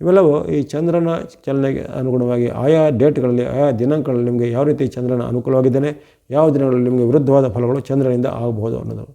ಇವೆಲ್ಲವೂ ಈ ಚಂದ್ರನ ಚಲನೆಗೆ ಅನುಗುಣವಾಗಿ ಆಯಾ ಡೇಟ್ಗಳಲ್ಲಿ, ಆಯಾ ದಿನಾಂಕಗಳಲ್ಲಿ ನಿಮಗೆ ಯಾವ ರೀತಿ ಚಂದ್ರನ ಅನುಕೂಲವಾಗಿದ್ದಾನೆ, ಯಾವ ದಿನಗಳಲ್ಲಿ ನಿಮಗೆ ವಿರುದ್ಧವಾದ ಫಲಗಳು ಚಂದ್ರನಿಂದ ಆಗಬಹುದು ಅನ್ನೋದು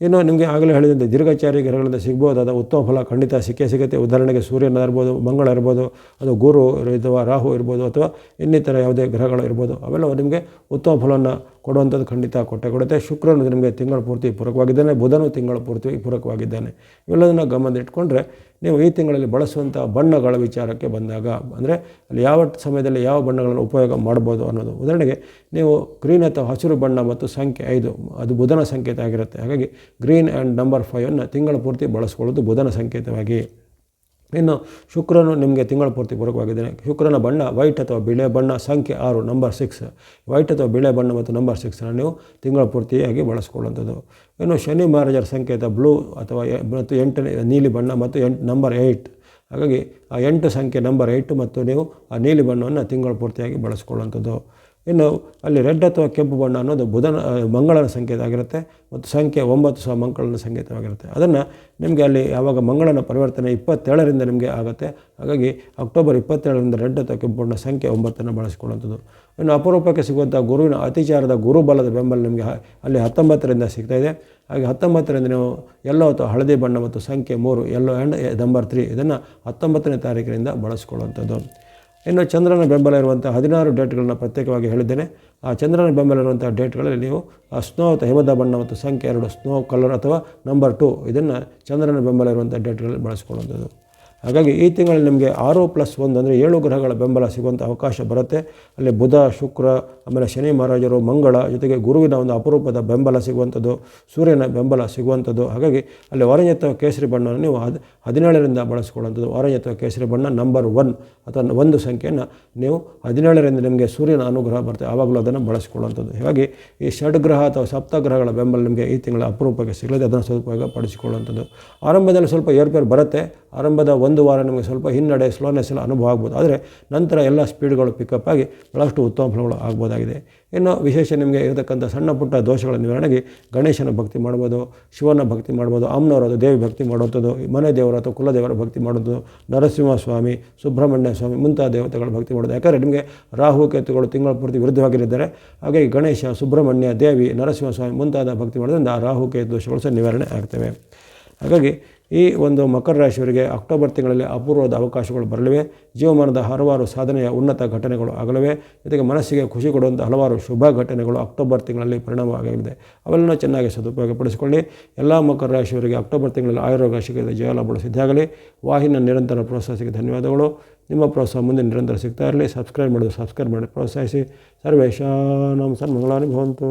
ಇನ್ನು ನಿಮಗೆ ಆಗಲೇ ಹೇಳಿದಂತೆ, ದೀರ್ಘಚಾರಿ ಗ್ರಹಗಳಿಂದ ಸಿಗ್ಬೋದಾದ ಉತ್ತಮ ಫಲ ಖಂಡಿತ ಸಿಕ್ಕೇ ಸಿಗುತ್ತೆ. ಉದಾಹರಣೆಗೆ ಸೂರ್ಯನ ಇರ್ಬೋದು, ಮಂಗಳ ಇರ್ಬೋದು, ಅದು ಗುರು ಅಥವಾ ರಾಹು ಇರ್ಬೋದು, ಅಥವಾ ಇನ್ನಿತರ ಯಾವುದೇ ಗ್ರಹಗಳು ಇರ್ಬೋದು ಅವೆಲ್ಲ ನಿಮಗೆ ಉತ್ತಮ ಫಲವನ್ನು ಕೊಡುವಂಥದ್ದು ಖಂಡಿತ ಕೊಟ್ಟೆ ಕೊಡುತ್ತೆ. ಶುಕ್ರನು ನಿಮಗೆ ತಿಂಗಳ ಪೂರ್ತಿ ಪೂರಕವಾಗಿದ್ದಾನೆ. ಬುಧನು ತಿಂಗಳ ಪೂರ್ತಿ ಪೂರಕವಾಗಿದ್ದಾನೆ. ಇವೆಲ್ಲದನ್ನು ಇಟ್ಕೊಂಡ್ರೆ ನೀವು ಈ ತಿಂಗಳಲ್ಲಿ ಬಳಸುವಂಥ ಬಣ್ಣಗಳ ವಿಚಾರಕ್ಕೆ ಬಂದಾಗ ಅಂದರೆ ಅಲ್ಲಿ ಯಾವ ಸಮಯದಲ್ಲಿ ಯಾವ ಬಣ್ಣಗಳನ್ನು ಉಪಯೋಗ ಮಾಡ್ಬೋದು ಅನ್ನೋದು. ಉದಾಹರಣೆಗೆ ನೀವು ಗ್ರೀನ್ ಅಥವಾ ಹಸಿರು ಬಣ್ಣ ಮತ್ತು ಸಂಖ್ಯೆ ಐದು, ಅದು ಬುಧನ ಸಂಕೇತ ಆಗಿರುತ್ತೆ. ಹಾಗಾಗಿ ಗ್ರೀನ್ ಆ್ಯಂಡ್ ನಂಬರ್ ಫೈವನ್ನು ತಿಂಗಳ ಪೂರ್ತಿ ಬಳಸ್ಕೊಳ್ಳೋದು ಬುಧನ ಸಂಕೇತವಾಗಿ. ಇನ್ನು ಶುಕ್ರನು ನಿಮಗೆ ತಿಂಗಳ ಪೂರ್ತಿ ಪೂರಕವಾಗಿದ್ದೇನೆ ಶುಕ್ರನ ಬಣ್ಣ ವೈಟ್ ಅಥವಾ ಬಿಳೆ ಬಣ್ಣ, ಸಂಖ್ಯೆ ಆರು ನಂಬರ್ ಸಿಕ್ಸ್ ವೈಟ್ ಅಥವಾ ಬಿಳೆ ಬಣ್ಣ ಮತ್ತು ನಂಬರ್ ಸಿಕ್ಸನ್ನು ನೀವು ತಿಂಗಳ ಪೂರ್ತಿಯಾಗಿ ಬಳಸ್ಕೊಳ್ಳುವಂಥದ್ದು. ಇನ್ನು ಶನಿ ಮಹಾರಾಜರ ಸಂಕೇತ ಬ್ಲೂ ಅಥವಾ ಮತ್ತು ಎಂಟನೇ, ನೀಲಿ ಬಣ್ಣ ಮತ್ತು ಎಂಟು ನಂಬರ್ ಏಯ್ಟ್ ಹಾಗಾಗಿ ಆ ಎಂಟು ಸಂಖ್ಯೆ ನಂಬರ್ ಏಯ್ಟು ಮತ್ತು ನೀವು ಆ ನೀಲಿ ಬಣ್ಣವನ್ನು ತಿಂಗಳ ಪೂರ್ತಿಯಾಗಿ ಬಳಸ್ಕೊಳ್ಳುವಂಥದ್ದು. ಇನ್ನು ಅಲ್ಲಿ ರೆಡ್ ಅಥವಾ ಕೆಂಪು ಬಣ್ಣ ಅನ್ನೋದು ಬುಧನ ಮಂಗಳನ ಸಂಕೇತ ಆಗಿರುತ್ತೆ ಮತ್ತು ಸಂಖ್ಯೆ ಒಂಬತ್ತು ಸಹ ಮಂಗಳನ ಸಂಕೇತವಾಗಿರುತ್ತೆ. ಅದನ್ನು ನಿಮಗೆ ಅಲ್ಲಿ ಯಾವಾಗ ಮಂಗಳನ ಪರಿವರ್ತನೆ ಇಪ್ಪತ್ತೇಳರಿಂದ ನಿಮಗೆ ಆಗುತ್ತೆ. ಹಾಗಾಗಿ ಅಕ್ಟೋಬರ್ ಇಪ್ಪತ್ತೇಳರಿಂದ ರೆಡ್ ಅಥವಾ ಕೆಂಪು ಬಣ್ಣ ಸಂಖ್ಯೆ ಒಂಬತ್ತನ್ನು ಬಳಸಿಕೊಳ್ಳುವಂಥದ್ದು. ಇನ್ನು ಅಪರೂಪಕ್ಕೆ ಸಿಗುವಂಥ ಗುರುವಿನ ಅತಿಚಾರದ ಗುರುಬಲದ ಬೆಂಬಲ ನಿಮಗೆ ಅಲ್ಲಿ ಹತ್ತೊಂಬತ್ತರಿಂದ ಸಿಗ್ತಾ ಇದೆ. ಹಾಗೆ ಹತ್ತೊಂಬತ್ತರಿಂದ ನೀವು ಎಲ್ಲೋ ಅಥವಾ ಹಳದಿ ಬಣ್ಣ ಮತ್ತು ಸಂಖ್ಯೆ ಮೂರು, ಎಲ್ಲೋ ಆ್ಯಂಡ್ ನಂಬರ್ ತ್ರೀ ಇದನ್ನು ಹತ್ತೊಂಬತ್ತನೇ ತಾರೀಕಿನಿಂದ ಬಳಸಿಕೊಳ್ಳುವಂಥದ್ದು. ಇನ್ನು ಚಂದ್ರನ ಬೆಂಬಲ ಇರುವಂಥ ಹದಿನಾರು ಡೇಟ್ಗಳನ್ನು ಪ್ರತ್ಯೇಕವಾಗಿ ಹೇಳಿದ್ದೇನೆ. ಆ ಚಂದ್ರನ ಬೆಂಬಲ ಇರುವಂಥ ಡೇಟ್ಗಳಲ್ಲಿ ನೀವು ಸ್ನೋ ಅಥವಾ ಹಿಮದ ಬಣ್ಣ ಮತ್ತು ಸಂಖ್ಯೆ ಎರಡು ಸ್ನೋ ಕಲರ್ ಅಥವಾ ನಂಬರ್ ಟು ಇದನ್ನು ಚಂದ್ರನ ಬೆಂಬಲ ಇರುವಂಥ ಡೇಟ್ಗಳಲ್ಲಿ ಬಳಸಿಕೊಳ್ಳುವಂಥದ್ದು. ಹಾಗಾಗಿ ಈ ತಿಂಗಳಲ್ಲಿ ನಿಮಗೆ ಆರು ಪ್ಲಸ್ ಒಂದು ಅಂದರೆ ಏಳು ಗ್ರಹಗಳ ಬೆಂಬಲ ಸಿಗುವಂಥ ಅವಕಾಶ ಬರುತ್ತೆ. ಅಲ್ಲಿ ಬುಧ, ಶುಕ್ರ, ಆಮೇಲೆ ಶನಿ ಮಹಾರಾಜರು, ಮಂಗಳ ಜೊತೆಗೆ ಗುರುವಿನ ಒಂದು ಅಪರೂಪದ ಬೆಂಬಲ ಸಿಗುವಂಥದ್ದು, ಸೂರ್ಯನ ಬೆಂಬಲ ಸಿಗುವಂಥದ್ದು. ಹಾಗಾಗಿ ಅಲ್ಲಿ ಆರೆಂಜ್ ಅಥವಾ ಕೇಸರಿ ಬಣ್ಣವನ್ನು ನೀವು ಹದ್, ಹದಿನೇಳರಿಂದ ಬಳಸ್ಕೊಳ್ಳುವಂಥದ್ದು ಆರೆಂಜ್ ಅಥವಾ ಕೇಸರಿ ಬಣ್ಣ ನಂಬರ್ ಒನ್ ಅಥವಾ ಒಂದು ಸಂಖ್ಯೆಯನ್ನು ನೀವು ಹದಿನೇಳರಿಂದ ನಿಮಗೆ ಸೂರ್ಯನ ಅನುಗ್ರಹ ಬರುತ್ತೆ. ಆವಾಗಲೂ ಅದನ್ನು ಬಳಸ್ಕೊಳ್ಳುವಂಥದ್ದು ಹೀಗಾಗಿ ಈ ಷಡ್ಗ್ರಹ ಅಥವಾ ಸಪ್ತಗ್ರಹಗಳ ಬೆಂಬಲ ನಿಮಗೆ ಈ ತಿಂಗಳ ಅಪರೂಪಕ್ಕೆ ಸಿಗಲಿದೆ. ಅದನ್ನು ಸದುಪಯೋಗ ಪಡಿಸಿಕೊಳ್ಳುವಂಥದ್ದು ಆರಂಭದಲ್ಲಿ ಸ್ವಲ್ಪ ಏರ್ಪೇರು ಬರುತ್ತೆ. ಆರಂಭದ ಒಂದು ವಾರ ನಮಗೆ ಸ್ವಲ್ಪ ಹಿನ್ನಡೆ ಸ್ಲೋನೆಸ್ ಎಲ್ಲ ಅನುಭವ ಆಗ್ಬೋದು. ಆದರೆ ನಂತರ ಎಲ್ಲ ಸ್ಪೀಡ್ಗಳು ಪಿಕಪ್ ಆಗಿ ಭಾಳಷ್ಟು ಉತ್ತಮ ಫಲಗಳು ಆಗ್ಬೋದಾಗಿದೆ. ಇನ್ನು ವಿಶೇಷ ನಿಮಗೆ ಇರತಕ್ಕಂಥ ಸಣ್ಣ ಪುಟ್ಟ ದೋಷಗಳ ನಿವಾರಣೆಗೆ ಗಣೇಶನ ಭಕ್ತಿ ಮಾಡ್ಬೋದು, ಶಿವನ ಭಕ್ತಿ ಮಾಡ್ಬೋದು ಅಮ್ಮನವರದು ದೇವಿ ಭಕ್ತಿ ಮಾಡುವಂಥದ್ದು, ಮನೆ ದೇವರ ಅಥವಾ ಕುಲದೇವರ ಭಕ್ತಿ ಮಾಡೋದು ನರಸಿಂಹ ಸ್ವಾಮಿ ಸುಬ್ರಹ್ಮಣ್ಯ ಸ್ವಾಮಿ ಮುಂತಾದ ದೇವತೆಗಳ ಭಕ್ತಿ ಮಾಡೋದು ಯಾಕಂದರೆ ನಿಮಗೆ ರಾಹು, ಕೇತುಗಳು ತಿಂಗಳ ಪೂರ್ತಿ ವಿರುದ್ಧವಾಗಿರಿದ್ದಾರೆ ಹಾಗಾಗಿ ಗಣೇಶ, ಸುಬ್ರಹ್ಮಣ್ಯ, ದೇವಿ ನರಸಿಂಹ ಸ್ವಾಮಿ ಮುಂತಾದ ಭಕ್ತಿ ಮಾಡೋದ್ರಿಂದ ರಾಹು, ಕೇತು ದೋಷಗಳು ಸಹ ನಿವಾರಣೆ ಆಗ್ತವೆ. ಹಾಗಾಗಿ ಈ ಒಂದು ಮಕರ ರಾಶಿಯವರಿಗೆ ಅಕ್ಟೋಬರ್ ತಿಂಗಳಲ್ಲಿ ಅಪೂರ್ವದ ಅವಕಾಶಗಳು ಬರಲಿವೆ. ಜೀವಮಾನದ ಹಲವಾರು ಸಾಧನೆಯ ಉನ್ನತ ಘಟನೆಗಳು ಆಗಲಿವೆ ಜೊತೆಗೆ ಮನಸ್ಸಿಗೆ ಖುಷಿ ಕೊಡುವಂಥ ಹಲವಾರು ಶುಭ ಘಟನೆಗಳು ಅಕ್ಟೋಬರ್ ತಿಂಗಳಲ್ಲಿ ಪರಿಣಾಮವಾಗಲಿದೆ. ಅವೆಲ್ಲ ಚೆನ್ನಾಗಿ ಸದುಪಯೋಗಪಡಿಸಿಕೊಳ್ಳಿ. ಎಲ್ಲ ಮಕರ ರಾಶಿಯವರಿಗೆ ಅಕ್ಟೋಬರ್ ತಿಂಗಳಲ್ಲಿ ಆಯುರೋಗ ಸಿಗದೆ ಜಯಲಾಭಗಳು ಸಿದ್ಧಾಗಲಿ ವಾಹಿನ ನಿರಂತರ ಪ್ರೋತ್ಸಾಹಕ್ಕೆ ಧನ್ಯವಾದಗಳು. ನಿಮ್ಮ ಪ್ರೋತ್ಸಾಹ ಮುಂದೆ ನಿರಂತರ ಸಿಗ್ತಾ ಇರಲಿ. ಸಬ್ಸ್ಕ್ರೈಬ್ ಮಾಡೋದು ಸಬ್ಸ್ಕ್ರೈಬ್ ಮಾಡಿ ಪ್ರೋತ್ಸಾಹಿಸಿ. ಸರ್ವೇಶಾನಂ ಸನ್ಮಂಗಳಾನಿ ಭವಂತು.